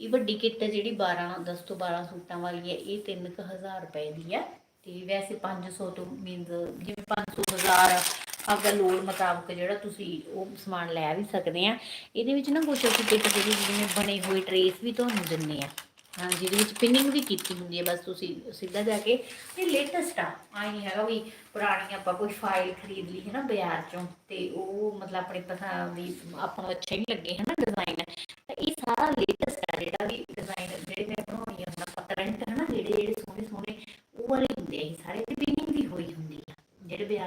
ਇਹ ਵੱਡੀ ਕਿੱਟ ਹੈ ਜਿਹੜੀ 12 10 ਤੋਂ 12 ਸੂਟਾਂ ਵਾਲੀ ਹੈ ਇਹ 3000 ਰੁਪਏ ਦੀ ਹੈ ਤੇ ਵੈਸੇ 500 ਤੋਂ ਮੀਨਸ ਜਿਵੇਂ 500 ਹਜ਼ਾਰ ਆਪਦਾ ਲੋੜ ਮੁਤਾਬਕ ਜਿਹੜਾ ਤੁਸੀਂ ਉਹ ਸਮਾਨ ਲੈ ਵੀ ਸਕਦੇ ਆ, ਇਹਦੇ ਵਿੱਚ ਨਾ ਕੁਝ ਅਸੀਂ ਕਿੱਟ ਦੇ ਜਿਵੇਂ ਬਣੇ ਹੋਏ ਟਰੇਸ ਵੀ ਤੁਹਾਨੂੰ ਦਿੰਦੇ ਆ। ਹਾਂ ਜਿਹਦੇ ਵਿੱਚ ਪਿੰਨਿੰਗ ਵੀ ਕੀਤੀ ਹੁੰਦੀ ਹੈ ਬਸ ਤੁਸੀਂ ਸਿੱਧਾ ਜਾ ਕੇ ਇਹ ਲੇਟੈਸਟ ਆ ਆਈ ਹੈਗਾ ਵੀ ਪੁਰਾਣੀ ਆਪਾਂ ਕੋਈ ਫਾਈਲ ਖਰੀਦ ਲਈ ਹੈ ਨਾ ਬਾਜ਼ਾਰ ਚੋਂ, ਤੇ ਉਹ ਮਤਲਬ ਆਪਣੇ ਪਸੰਦ ਵੀ ਆਪਾਂ ਨੂੰ ਅੱਛਾ ਨਹੀਂ ਲੱਗੇ ਹੈ ਨਾ ਡਿਜ਼ਾਈਨ ਤਾਂ ਇਹ ਸਾਰਾ ਲੇਟੈਸਟ ਆ ਜਿਹੜਾ ਵੀ ਡਿਜ਼ਾਈਨ ਜਿਹੜੇ ਮੈਂ ਬਣਾਉਣੀ ਆ ਹੁਣ ਆਪਾਂ ਹੈ ਨਾ ਜਿਹੜੇ ਜਿਹੜੇ ਸੋਹਣੇ ਸੋਹਣੇ ਉਹ ਵਾਲੇ ਹੁੰਦੇ ਆ ਇਹ ਸਾਰੇ ਤੇ ਪਿੰਨਿੰਗ ਵੀ ਹੋਈ ਹੁੰਦੀ ਆ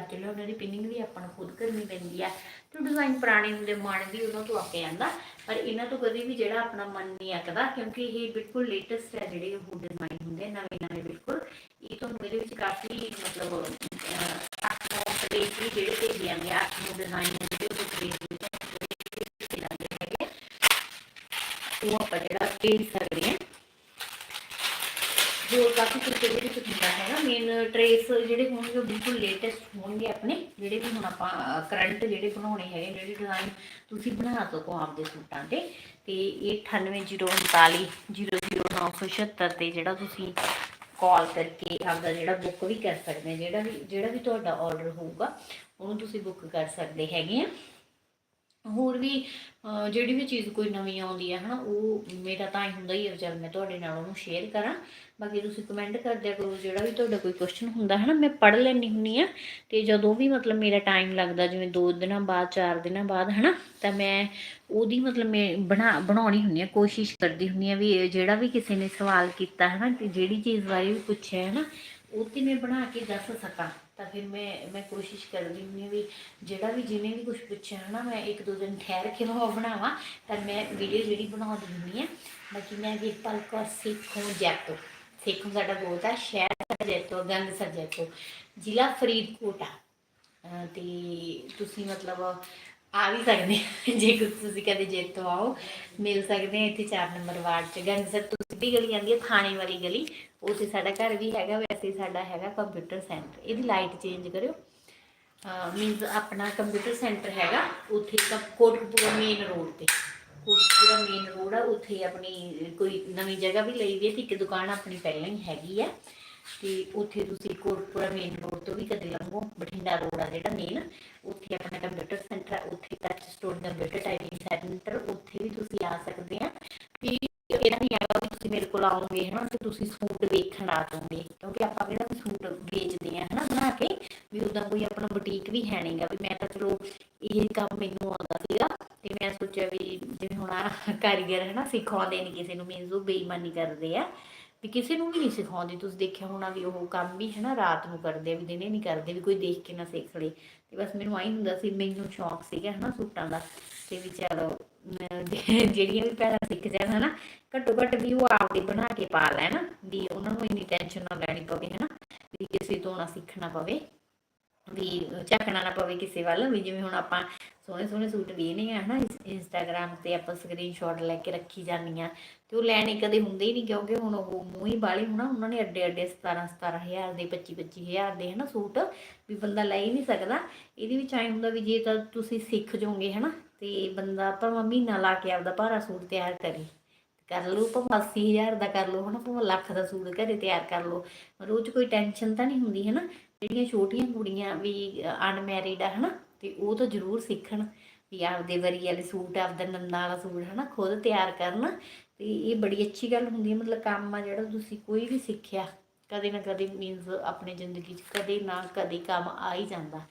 ਜਿਹੜੇ ਬਾਜ਼ਾਰ ਉਹਨਾਂ ਦੀ ਪਿੰਨਿੰਗ ਵੀ ਆਪਾਂ ਨੂੰ ਖੁਦ ਕਰਨੀ ਪੈਂਦੀ ਆ। ਤੇ ਡਿਜ਼ਾਈਨ ਪੁਰਾਣੇ ਹੁੰਦੇ ਮਨ ਵੀ ਉਹਨਾਂ ਤੋਂ ਆ ਕੇ ਜਾਂਦਾ ਪਰ ਇਹਨਾਂ ਤੋਂ ਕਦੇ ਵੀ ਜਿਹੜਾ ਆਪਣਾ ਮਨ ਨਹੀਂ ਆਕਦਾ ਕਿਉਂਕਿ ਇਹ ਬਿਲਕੁਲ ਲੇਟੈਸਟ ਹੈ ਜਿਹੜੇ ਉਹ ਡਿਜ਼ਾਈਨ ਹੁੰਦੇ, ਨਵੇਂ ਨਵੇਂ ਬਿਲਕੁਲ। ਇਹ ਤੁਹਾਨੂੰ ਇਹਦੇ ਵਿੱਚ ਕਾਫੀ ਮਤਲਬ ਅੱਠ ਜਿਹੜੇ ਤੇ ਜਾਂਦੇ ਆ ਅੱਠ ਡਿਜ਼ਾਈਨ ਜਿਹੜੇ ਉਹ ਟਰੇਸ ਦੇ ਜਾਂਦੇ ਹੈਗੇ ਉਹ ਆਪਾਂ ਜਿਹੜਾ ਭੇਜ ਸਕਦੇ ਹਾਂ ਜੋ ਕਾਫੀ ਕੁਝ ਇਹਦੇ ਵਿੱਚ ਹੁੰਦਾ ਹੈਗਾ ਮੇਨ ਟਰੇਸ ਜਿਹੜੇ ਹੋਣਗੇ ਉਹ ਬਿਲਕੁਲ ਲੇਟੈਸਟ ਹੋਣਗੇ ਆਪਣੇ, ਜਿਹੜੇ ਵੀ ਹੁਣ ਆਪਾਂ ਕਰੰਟ ਜਿਹੜੇ ਬਣਾਉਣੇ ਹੈਗੇ, ਜਿਹੜੇ ਡਿਜ਼ਾਈਨ ਤੁਸੀਂ ਬਣਾ ਸਕੋ ਆਪਦੇ ਸੂਟਾਂ ਤੇ। ਤੇ ਇਹ 9809 00976 ਤੇ ਜਿਹੜਾ ਤੁਸੀਂ ਕਾਲ ਕਰਕੇ ਆਪਦਾ ਜਿਹੜਾ ਬੁੱਕ ਵੀ ਕਰ ਸਕਦੇ ਜਿਹੜਾ ਵੀ ਜਿਹੜਾ ਵੀ ਤੁਹਾਡਾ ਆਰਡਰ ਹੋਊਗਾ, ਉਹਨੂੰ ਤੁਸੀਂ ਬੁੱਕ ਕਰ ਸਕਦੇ ਹੈਗੇ ਆ। ਹੋਰ ਵੀ ਜਿਹੜੀ ਵੀ ਚੀਜ਼ ਕੋਈ ਨਵੀਂ ਆਉਂਦੀ ਹੈ ਹਨਾ, ਉਹ ਮੇਰਾ ਤਾਂ ਹੀ ਹੁੰਦਾ ਹੀ ਹੈ ਚਲ ਮੈਂ ਤੁਹਾਡੇ ਨਾਲ ਉਹਨੂੰ ਸ਼ੇਅਰ ਕਰਾਂ। ਬਾਕੀ ਤੁਸੀਂ ਕਮੈਂਟ ਕਰ ਦਿਆ ਕਰੋ, ਜਿਹੜਾ ਵੀ ਤੁਹਾਡਾ ਕੋਈ ਕੁਐਸਚਨ ਹੁੰਦਾ ਹੈ ਨਾ ਮੈਂ ਪੜ੍ਹ ਲੈਣੀ ਹੁੰਨੀ ਆ ਤੇ ਜਦੋਂ ਵੀ ਮਤਲਬ ਮੇਰਾ ਟਾਈਮ ਲੱਗਦਾ, ਜਿਵੇਂ 2 ਦਿਨਾਂ ਬਾਅਦ 4 ਦਿਨਾਂ ਬਾਅਦ ਹੈ ਨਾ ਤਾਂ ਮੈਂ ਉਹਦੀ ਮਤਲਬ ਮੈਂ ਬਣਾ, ਬਣਾਉਣੀ ਹੁੰਨੀ ਆ ਕੋਸ਼ਿਸ਼ ਕਰਦੀ ਹੁੰਨੀ ਆ ਵੀ ਜਿਹੜਾ ਵੀ ਕਿਸੇ ਨੇ ਸਵਾਲ ਕੀਤਾ ਹੈ ਨਾ ਤੇ ਜਿਹੜੀ ਚੀਜ਼ ਬਾਰੇ ਵੀ ਪੁੱਛਿਆ ਹੈ ਨਾ, ਉਹ ਤੇ ਮੈਂ ਬਣਾ ਕੇ ਦੱਸ ਸਕਾਂ। ਤਾਂ ਫਿਰ ਮੈਂ ਮੈਂ ਕੋਸ਼ਿਸ਼ ਕਰਦੀ ਹੁੰਦੀ ਹਾਂ ਵੀ ਜਿਹੜਾ ਵੀ ਜਿਹਨੇ ਵੀ ਕੁਝ ਪੁੱਛਿਆ ਹੈ ਨਾ ਮੈਂ ਇੱਕ ਦੋ ਦਿਨ ਠਹਿਰ ਕੇ ਉਹ ਬਣਾਵਾਂ। ਤਾਂ ਮੈਂ ਵੀਡੀਓ ਜਿਹੜੀ ਬਣਾਉਂਦੀ ਹੁੰਦੀ ਹਾਂ, ਬਾਕੀ ਮੈਂ ਵੀਰਪਾਲ ਕੌਰ ਸਿੱਖੋਂ ਜੈਤੋ। ਸਿੱਖੋਂ ਸਾਡਾ ਬੋਲਦਾ ਸ਼ਹਿਰ ਸਾਡਾ ਜੈਤੋ ਗੰਗਸਰ ਜੈਤੋ, ਜ਼ਿਲ੍ਹਾ ਫਰੀਦਕੋਟ ਆ। ਅਹ ਤੇ ਤੁਸੀਂ ਮਤਲਬ ਆ ਵੀ ਸਕਦੇ ਜੇ ਕੁਝ ਤੁਸੀਂ ਕਦੇ ਜੇਤੋ ਆਓ, ਮਿਲ ਸਕਦੇ ਆ ਇੱਥੇ 4 ਨੰਬਰ ਵਾਰਡ ਚ। ਗੰਗਸਰ ਤੋਂ ਸਿੱਧੀ ਗਲੀ ਆਉਂਦੀ ਹੈ ਥਾਣੇ ਵਾਲੀ ਗਲੀ, ਉੱਥੇ ਸਾਡਾ ਘਰ ਵੀ ਹੈਗਾ, ਵੈਸੇ ਸਾਡਾ ਹੈਗਾ ਕੰਪਿਊਟਰ ਸੈਂਟਰ ਇਹਦੀ ਲਾਈਟ ਚੇਂਜ ਕਰਿਓ। ਮੀਨਸ ਆਪਣਾ ਕੰਪਿਊਟਰ ਸੈਂਟਰ ਹੈਗਾ, ਉੱਥੇ ਕ- ਕੋਟਕਪੂਰਾ ਮੇਨ ਰੋਡ ਤੇ। ਕੋਟਪੂਰਾ ਮੇਨ ਰੋਡ ਆ, ਉੱਥੇ ਆਪਣੀ ਕੋਈ ਨਵੀਂ ਜਗ੍ਹਾ ਵੀ ਲਈ ਵੀ ਤੇ ਇੱਕ ਦੁਕਾਨ ਆਪਣੀ ਪਹਿਲਾਂ ਹੀ ਹੈਗੀ ਆ। ਤੇ ਉੱਥੇ ਤੁਸੀਂ ਕੋਟਪੂਰਾ ਮੇਨ ਰੋਡ ਤੋਂ ਵੀ ਕਦੇ ਲੰਘੋ, ਬਠਿੰਡਾ ਰੋਡ ਆ ਜਿਹੜਾ ਮੇਨ ਉੱਥੇ ਆਪਣਾ ਕੰਪਿਊਟਰ ਸੈਂਟਰ ਆ, ਉੱਥੇ touch store computer typing centre ਉੱਥੇ ਵੀ ਤੁਸੀਂ ਆ ਸਕਦੇ ਆ। ਵੀ ਇਹਦਾ ਨਹੀਂ ਹੈਗਾ ਵੀ ਤੁਸੀਂ ਮੇਰੇ ਕੋਲ ਆਓਗੇ, ਹਨਾ, ਤੇ ਤੁਸੀਂ ਸੂਟ ਵੇਖਣ ਆ ਜਾਓਗੇ, ਕਿਉਂਕਿ ਆਪਾਂ ਕਿਹੜਾ ਵੀ ਸੂਟ ਵੇਚਦੇ ਆ, ਹਨਾ, ਬਣਾ ਕੇ, ਵੀ ਉਦਾਂ ਕੋਈ ਆਪਣਾ ਬੁਟੀਕ ਵੀ ਹੈ ਨਹੀਂਗਾ ਵੀ ਮੈਂ ਤਾਂ ਚਲੋ ਇਹ ਕੰਮ ਮੈਨੂੰ ਆਉਂਦਾ ਸੀਗਾ। ਮੈਂ ਸੋਚਿਆ ਵੀ ਜਿਵੇਂ ਹੁਣ ਆਹ ਕਾਰੀਗਰ ਹਨਾ ਸਿਖਾਉਂਦੇ ਨਹੀਂ ਕਿਸੇ ਨੂੰ ਮੀਨਸ ਉਹ ਬੇਈਮਾਨੀ ਕਰਦੇ ਆ। ਵੀ ਕਿਸੇ ਨੂੰ ਵੀ ਨਹੀਂ ਸਿਖਾਉਂਦੇ। ਤੁਸੀਂ ਦੇਖਿਆ ਹੋਣਾ ਵੀ ਉਹ ਕੰਮ ਵੀ ਹਨਾ ਰਾਤ ਨੂੰ ਕਰਦੇ ਆ, ਵੀ ਦਿਨੇ ਨਹੀਂ ਕਰਦੇ, ਵੀ ਕੋਈ ਦੇਖ ਕੇ ਨਾ ਸਿੱਖ ਲੇ। ਤੇ ਬਸ ਮੈਨੂੰ ਆਈ ਹੁੰਦਾ ਸੀ, ਮੈਨੂੰ ਸ਼ੌਂਕ ਸੀਗਾ ਹਨਾ ਸੂਟਾਂ ਦਾ। ਤੇ ਵੀ ਚਲੋ ਜਿਹੜੀਆਂ ਵੀ ਪਹਿਲਾਂ ਸਿੱਖ ਜਾਣ ਹਨਾ, ਘੱਟੋ ਘੱਟ ਵੀ ਉਹ ਆਪਦੇ ਬਣਾ ਕੇ ਪਾ ਲੈਣ, ਵੀ ਉਹਨਾਂ ਨੂੰ ਇੰਨੀ ਟੈਨਸ਼ਨ ਨਾ ਲੈਣੀ ਪਵੇ ਹਨਾ, ਵੀ ਕਿਸੇ ਤੋਂ ਨਾ ਸਿੱਖਣਾ ਪਵੇ। ਵੀ ਝੱਕਣਾ ਨਾ ਪਵੇ ਕਿਸੇ ਵੱਲ, ਵੀ ਜਿਵੇਂ ਹੁਣ ਆਪਾਂ ਸੋਹਣੇ ਸੋਹਣੇ ਸੂਟ ਵੇਖਨੇ ਆ, ਹਨਾ ਇੰਸਟਾਗ੍ਰam ਤੇ ਆਪਾਂ ਸਕਰੀਨਸ਼ਾਟ ਲੈ ਕੇ ਰੱਖੀ ਜਾਂਦੀਆਂ ਤੇ ਉਹ ਲੈਣੇ ਕਦੇ ਹੁੰਦੇ ਹੀ ਨਹੀਂ, ਕਿਉਂਕਿ ਹੁਣ ਉਹ ਮੂੰਹ ਹੀ ਬਾਲੇ ਹੋਣਾ, ਉਹਨਾਂ ਨੇ ਅੱਡੇ ਅੱਡੇ 17 17000 ਦੇ 25 25000 ਦੇ, ਹਨਾ, ਸੂਟ, ਵੀ ਬੰਦਾ ਲੈ ਹੀ ਨਹੀਂ ਸਕਦਾ। ਇਹਦੇ ਵਿੱਚ ਐਂ ਹੁੰਦਾ ਵੀ ਜੇ ਤਾਂ ਤੁਸੀਂ ਸਿੱਖ ਜਾਓਗੇ, ਹਨਾ, ਤੇ ਬੰਦਾ ਭਾਵੇਂ ਮਹੀਨਾ ਲਾ ਕੇ ਆਪਦਾ ਭਾਰਾ ਸੂਟ ਤਿਆਰ ਕਰੇ। ਕਰ ਲਓ, ਭਾਵੇਂ 80000 ਦਾ ਕਰ ਲਓ, ਹਨਾ, ਭਾਵੇਂ ਲੱਖ ਦਾ ਸੂਟ ਘਰੇ ਤਿਆਰ ਕਰ ਲਓ, ਪਰ ਉਹ 'ਚ ਕੋਈ ਟੈਨਸ਼ਨ ਤਾਂ ਨਹੀਂ ਹੁੰਦੀ, ਹਨਾ। ਜਿਹੜੀਆਂ ਛੋਟੀਆਂ ਕੁੜੀਆਂ ਵੀ ਅਨਮੈਰਿਡ ਆ, ਹਨਾ, ਤੇ ਉਹ ਤਾਂ ਜ਼ਰੂਰ ਸਿੱਖਣ ਵੀ ਆਪਦੇ ਵਰੀ ਵਾਲੇ ਸੂਟ, ਆਪਦਾ ਨੰਦਾ ਵਾਲਾ ਸੂਟ, ਹਨਾ, ਖੁਦ ਤਿਆਰ ਕਰਨ, ਤੇ ਇਹ ਬੜੀ ਅੱਛੀ ਗੱਲ ਹੁੰਦੀ ਹੈ, ਮਤਲਬ ਕੰਮ ਆ ਜਿਹੜਾ ਤੁਸੀਂ ਕੋਈ ਵੀ ਸਿੱਖਿਆ, ਕਦੇ ਨਾ ਕਦੇ ਮੀਨਸ ਆਪਣੀ ਜ਼ਿੰਦਗੀ 'ਚ ਕਦੇ ਨਾ ਕਦੇ ਕੰਮ ਆ ਹੀ ਜਾਂਦਾ,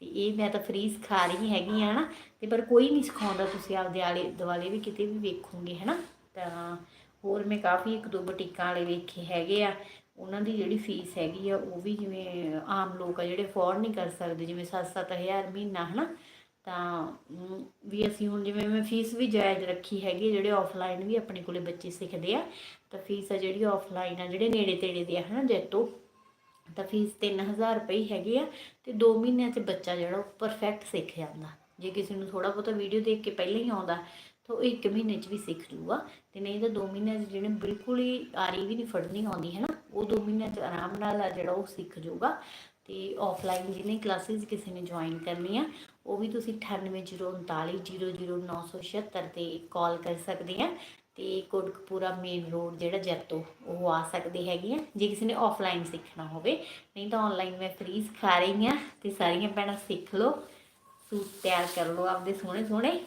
ਤੇ ਇਹ ਮੈਂ ਤਾਂ ਫ੍ਰੀ ਸਿਖਾ ਰਹੀ ਹੈਗੀ ਆ ਨਾ ਤੇ ਪਰ ਕੋਈ ਨਹੀਂ ਸਿਖਾਉਂਦਾ ਤੁਸੀਂ ਆਪਦੇ ਆਲੇ ਦੁਆਲੇ ਵੀ ਕਿਤੇ ਵੀ ਵੇਖੋਗੇ, ਹਨਾ, ਤਾਂ ਹੋਰ ਮੈਂ ਕਾਫੀ ਇੱਕ ਦੋ ਬੁਟੀਕਾਂ ਵਾਲੇ ਵੇਖੇ ਹੈਗੇ ਆ ਉਹਨਾਂ ਦੀ ਜਿਹੜੀ ਫੀਸ ਹੈਗੀ ਆ ਉਹ ਵੀ ਜਿਵੇਂ ਆਮ ਲੋਕ ਆ ਜਿਹੜੇ ਅਫੋਰਡ ਨਹੀਂ ਕਰ ਸਕਦੇ ਜਿਵੇਂ 7-7000 ਮਹੀਨਾ ਹਨਾ? ਤਾਂ ਵੀ ਅਸੀਂ ਹੁਣ ਜਿਵੇਂ ਮੈਂ ਫੀਸ ਵੀ ਜਾਇਜ਼ ਰੱਖੀ ਹੈਗੀ ਆ, ਜਿਹੜੇ ਆਫਲਾਈਨ ਵੀ ਆਪਣੇ ਕੋਲੇ ਬੱਚੇ ਸਿੱਖਦੇ ਆ ਤਾਂ ਫੀਸ ਆ ਜਿਹੜੀ ਆਫਲਾਈਨ ਆ ਜਿਹੜੇ ਨੇੜੇ ਤੇੜੇ ਦੇ ਆ ਹਨਾ ਜੈਤੋ? ਤਾਂ ਫੀਸ 3000 ਰੁਪਏ ਹੈਗੀ ਆ ਤੇ 2 ਮਹੀਨਿਆਂ 'ਚ ਬੱਚਾ ਜਿਹੜਾ ਉਹ ਪਰਫੈਕਟ ਸਿੱਖ ਜਾਂਦਾ। ਜੇ ਕਿਸੇ ਨੂੰ ਥੋੜਾ ਬਹੁਤਾ ਵੀਡੀਓ ਦੇਖ ਕੇ ਪਹਿਲਾਂ ਹੀ ਆਉਂਦਾ ਤਾਂ ਉਹ 1 ਮਹੀਨੇ 'ਚ ਵੀ ਸਿੱਖ ਜੂਗਾ ਤੇ ਨਹੀਂ ਤਾਂ 2 ਮਹੀਨਿਆਂ 'ਚ ਜਿਹੜੇ ਬਿਲਕੁਲ ਹੀ ਆਰੀ ਵੀ ਨਹੀਂ ਫੜਨੀ ਆਉਂਦੀ ਹੈ ਨਾ ਉਹ 2 ਮਹੀਨਿਆਂ 'ਚ ਆਰਾਮ ਨਾਲ ਆ ਜਿਹੜਾ ਉਹ ਸਿੱਖ ਜੂਗਾ ਤੇ ਆਫਲਾਈਨ ਜਿਹਨੇ ਕਲਾਸਿਸ ਕਿਸੇ ਨੇ ਜੁਆਇਨ ਕਰਨੀ ਆ, ਉਹ ਵੀ ਤੁਸੀਂ 9803900976 ਤੇ ਕਾਲ ਕਰ ਸਕਦੇ ਆ। ਤੇ ਕੋਟਕਪੂਰਾ ਮੇਨ ਰੋਡ ਜਿਹੜਾ ਜੈਤੋ, ਉਹ ਆ ਸਕਦੇ ਹੈਗੇ ਆ, ਜੇ ਕਿਸੇ ਨੇ ਆਫਲਾਈਨ ਸਿੱਖਣਾ ਹੋਵੇ। ਨਹੀਂ ਤਾਂ ਆਨਲਾਈਨ ਮੈਂ ਫ੍ਰੀ ਸਿਖਾ ਰਹੀ ਆ ਤੇ ਸਾਰੀਆਂ ਭੈਣਾਂ ਸਿੱਖ ਲਓ, ਸੂਟ ਤਿਆਰ ਕਰ ਲਓ ਆਪਦੇ ਸੋਹਣੇ ਸੋਹਣੇ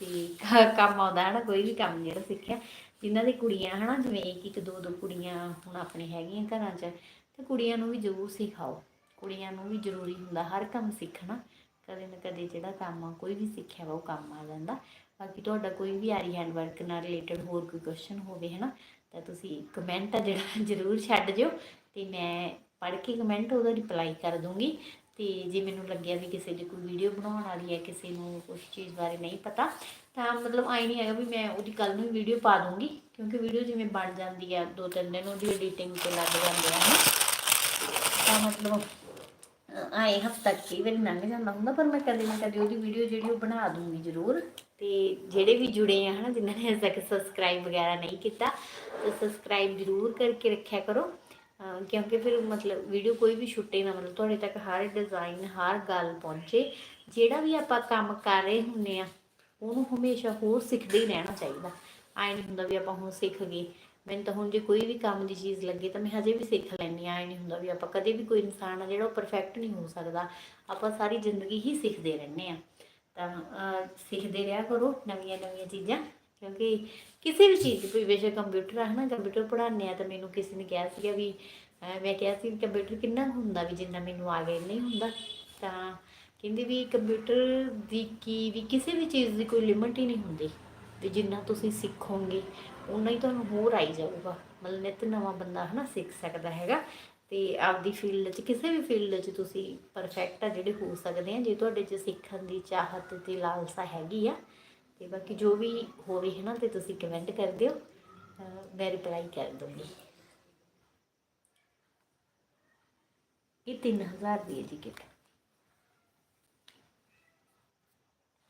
ਤੇ ਕੰਮ ਆਉਂਦਾ ਹੈ ਨਾ ਕੋਈ ਵੀ ਕੰਮ ਜਿਹੜਾ ਸਿੱਖਿਆ। ਜਿਨ੍ਹਾਂ ਦੀ ਕੁੜੀਆਂ ਹਨਾ, ਜਿਵੇਂ ਇੱਕ ਇੱਕ ਦੋ ਦੋ ਕੁੜੀਆਂ ਹੁਣ ਆਪਣੇ ਹੈਗੀਆਂ ਘਰਾਂ 'ਚ, ਤੇ ਕੁੜੀਆਂ ਨੂੰ ਵੀ ਜ਼ਰੂਰ ਸਿਖਾਓ। ਕੁੜੀਆਂ ਨੂੰ ਵੀ ਜ਼ਰੂਰੀ ਹੁੰਦਾ ਹਰ ਕੰਮ ਸਿੱਖਣਾ। ਕਦੇ ਨਾ ਕਦੇ ਜਿਹੜਾ ਕੰਮ ਆ, ਕੋਈ ਵੀ ਸਿੱਖਿਆ ਵਾ, ਉਹ ਕੰਮ ਆ ਜਾਂਦਾ। ਬਾਕੀ ਤੁਹਾਡਾ ਕੋਈ ਵੀ ਆਰੀ ਹੈਂਡ ਵਰਕ ਨਾਲ ਰਿਲੇਟਡ ਹੋਰ ਕੋਈ ਕੁਐਸਚਨ ਹੋਵੇ ਹਨਾ, ਤਾਂ ਤੁਸੀਂ ਕਮੈਂਟ ਆ ਜਿਹੜਾ, ਜ਼ਰੂਰ ਛੱਡ ਜਿਓ। ਤੇ ਮੈਂ ਪੜ੍ਹ ਕੇ ਕਮੈਂਟ ਉਹਦਾ ਰਿਪਲਾਈ ਕਰ ਦੂੰਗੀ। ਤੇ ਜੇ ਮੈਨੂੰ ਲੱਗਿਆ ਵੀ ਕਿਸੇ ਦੀ ਕੋਈ ਵੀਡੀਓ ਬਣਾਉਣ ਵਾਲੀ ਹੈ, ਕਿਸੇ ਨੂੰ ਕੁਝ ਚੀਜ਼ ਬਾਰੇ ਨਹੀਂ ਪਤਾ ਤਾਂ ਮਤਲਬ ਆਈ ਨਹੀਂ ਹੈਗਾ ਵੀ ਮੈਂ ਉਹਦੀ ਕੱਲ ਨੂੰ ਵੀਡੀਓ ਪਾ ਦੂੰਗੀ ਕਿਉਂਕਿ ਵੀਡੀਓ ਜਿਵੇਂ ਬਣ ਜਾਂਦੀ ਹੈ ਦੋ ਤਿੰਨ ਦਿਨ ਉਹਦੀ ਐਡੀਟਿੰਗ ਤੇ ਲੱਗ ਜਾਂਦੇ ਆ, ਹਨਾ? ਤਾਂ ਮਤਲਬ ਆਏ ਹਫਤਾ ਕਈ ਵਾਰੀ ਲੰਘ ਜਾਂਦਾ ਹੁੰਦਾ, ਪਰ ਮੈਂ ਕਦੇ ਨਾ ਕਦੇ ਉਹਦੀ ਵੀਡੀਓ ਜਿਹੜੀ ਉਹ ਬਣਾ ਦੂੰਗੀ ਜ਼ਰੂਰ। ਤੇ ਜਿਹੜੇ ਵੀ ਜੁੜੇ ਆ, ਹਨਾ, ਜਿਨ੍ਹਾਂ ਨੇ ਅਜੇ ਤੱਕ ਸਬਸਕ੍ਰਾਈਬ ਵਗੈਰਾ ਨਹੀਂ ਕੀਤਾ, ਤਾਂ ਸਬਸਕ੍ਰਾਈਬ ਜ਼ਰੂਰ ਕਰਕੇ ਰੱਖਿਆ ਕਰੋ। ਕਿਉਂਕਿ ਫਿਰ ਮਤਲਬ ਵੀਡੀਓ ਕੋਈ ਵੀ ਛੁੱਟੇ ਨਾ, ਮਤਲਬ ਤੁਹਾਡੇ ਤੱਕ ਹਰ ਡਿਜ਼ਾਈਨ ਹਰ ਗੱਲ ਪਹੁੰਚੇ। ਜਿਹੜਾ ਵੀ ਆਪਾਂ ਕੰਮ ਕਰ ਰਹੇ ਹੁੰਨੇ ਆ ਉਹਨੂੰ ਹਮੇਸ਼ਾ ਹੋਰ ਸਿੱਖਦੇ ਹੀ ਰਹਿਣਾ ਚਾਹੀਦਾ। ਆਏ ਨਹੀਂ ਹੁੰਦਾ ਵੀ ਆਪਾਂ ਹੁਣ ਸਿੱਖ ਗਏ। ਮੈਨੂੰ ਤਾਂ ਹੁਣ ਜੇ ਕੋਈ ਵੀ ਕੰਮ ਦੀ ਚੀਜ਼ ਲੱਗੇ ਤਾਂ ਮੈਂ ਹਜੇ ਵੀ ਸਿੱਖ ਲੈਂਦੀ ਆ ਆਏ ਨਹੀਂ ਹੁੰਦਾ ਵੀ ਆਪਾਂ ਕਦੇ ਵੀ ਕੋਈ ਇਨਸਾਨ ਆ ਜਿਹੜਾ ਉਹ ਪਰਫੈਕਟ ਨਹੀਂ ਹੋ ਸਕਦਾ। ਆਪਾਂ ਸਾਰੀ ਜ਼ਿੰਦਗੀ ਹੀ ਸਿੱਖਦੇ ਰਹਿੰਦੇ ਆ ਤਾਂ ਸਿੱਖਦੇ ਰਿਹਾ ਕਰੋ ਨਵੀਆਂ ਨਵੀਆਂ ਚੀਜ਼ਾਂ। ਕਿਉਂਕਿ ਕਿਸੇ ਵੀ ਚੀਜ਼ ਕੋਈ ਬੇਸ਼ੱਕ ਕੰਪਿਊਟਰ ਆ, ਹਨਾ ਕੰਪਿਊਟਰ ਪੜ੍ਹਾਉਂਦੇ ਆ ਤਾਂ ਮੈਨੂੰ ਕਿਸੇ ਨੇ ਕਿਹਾ ਸੀਗਾ ਵੀ ਮੈਂ ਕਿਹਾ ਸੀ ਕੰਪਿਊਟਰ ਕਿੰਨਾ ਕੁ ਹੁੰਦਾ ਵੀ ਜਿੰਨਾ ਮੈਨੂੰ ਆ ਗਿਆ ਨਹੀਂ ਹੁੰਦਾ। ਤਾਂ ਕਹਿੰਦੇ ਵੀ ਕੰਪਿਊਟਰ ਦੀ ਕੀ, ਵੀ ਕਿਸੇ ਵੀ ਚੀਜ਼ ਦੀ ਕੋਈ ਲਿਮਿਟ ਹੀ ਨਹੀਂ ਹੁੰਦੀ। ਵੀ ਜਿੰਨਾ ਤੁਸੀਂ ਸਿੱਖੋਗੇ ਉਨਾ ਹੀ ਤੁਹਾਨੂੰ ਹੋਰ ਆਈ ਜਾਊਗਾ। ਮਤਲਬ ਨਿਤ ਨਵਾਂ ਬੰਦਾ ਹਨਾ ਸਿੱਖ ਸਕਦਾ ਹੈਗਾ। ਤੇ ਆਪਦੀ ਫੀਲਡ 'ਚ, ਕਿਸੇ ਵੀ ਫੀਲਡ 'ਚ ਤੁਸੀਂ ਪਰਫੈਕਟ ਆ ਜਿਹੜੇ ਹੋ ਸਕਦੇ ਆ। ਜੇ ਤੁਹਾਡੇ 'ਚ ਸਿੱਖਣ ਦੀ ਚਾਹਤ ਤੇ ਲਾਲਸਾ ਹੈਗੀ ਆ, ਤੇ ਬਾਕੀ ਜੋ ਵੀ ਹੋਵੇ ਹੈ ਨਾ ਤੇ ਤੁਸੀਂ ਕਮੈਂਟ ਕਰ ਦਿਓ। ਅਹ ਮੈਂ ਰਿਪਲਾਈ ਕਰ ਦੂੰਗੀ ਇਹ 3000 ਦੀ ਹੈ ਜੀ ਕਿਟ।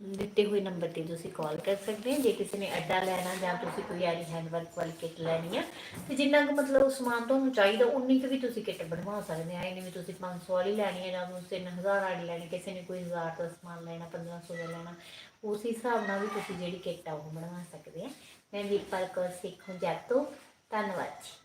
ਦਿੱਤੇ ਹੋਏ ਨੰਬਰ ਤੇ ਤੁਸੀਂ ਕਾਲ ਕਰ ਸਕਦੇ ਹੋ। ਜੇ ਕਿਸੇ ਨੇ ਅੱਡਾ ਲੈਣਾ ਜਾਂ ਤੁਸੀਂ ਕੋਈ ਐਰੀ ਹੈਂਡਵਰਕ ਵਾਲੀ ਕਿੱਟ ਲੈਣੀ ਆ, ਤੇ ਜਿੰਨਾ ਕੁ ਮਤਲਬ ਸਮਾਨ ਤੁਹਾਨੂੰ ਚਾਹੀਦਾ, ਉਨੀ ਕੁ ਵੀ ਤੁਸੀਂ ਕਿੱਟ ਬਣਵਾ ਸਕਦੇ ਆ। ਇਹਨੇ ਵੀ ਤੁਸੀਂ 500 ਵਾਲੀ ਲੈਣੀ ਹੈ ਜਾਂ ਤੁਸੀਂ 3000 ਵਾਲੀ ਲੈਣੀ, ਕਿਸੇ ਨੇ ਕੋਈ 1000 ਦਾ ਸਮਾਨ ਲੈਣਾ 1500 ਦਾ ਲੈਣਾ, ਉਸ ਹਿਸਾਬ ਨਾਲ ਵੀ ਤੁਸੀਂ ਜਿਹੜੀ ਕਿੱਟ ਆ ਉਹ ਬਣਵਾ ਸਕਦੇ ਆ। ਮੈਂ ਵੀਰਪਾਲ ਕੌਰ ਸਿੱਖੋ ਤੋਂ ਧੰਨਵਾਦ ਜੀ।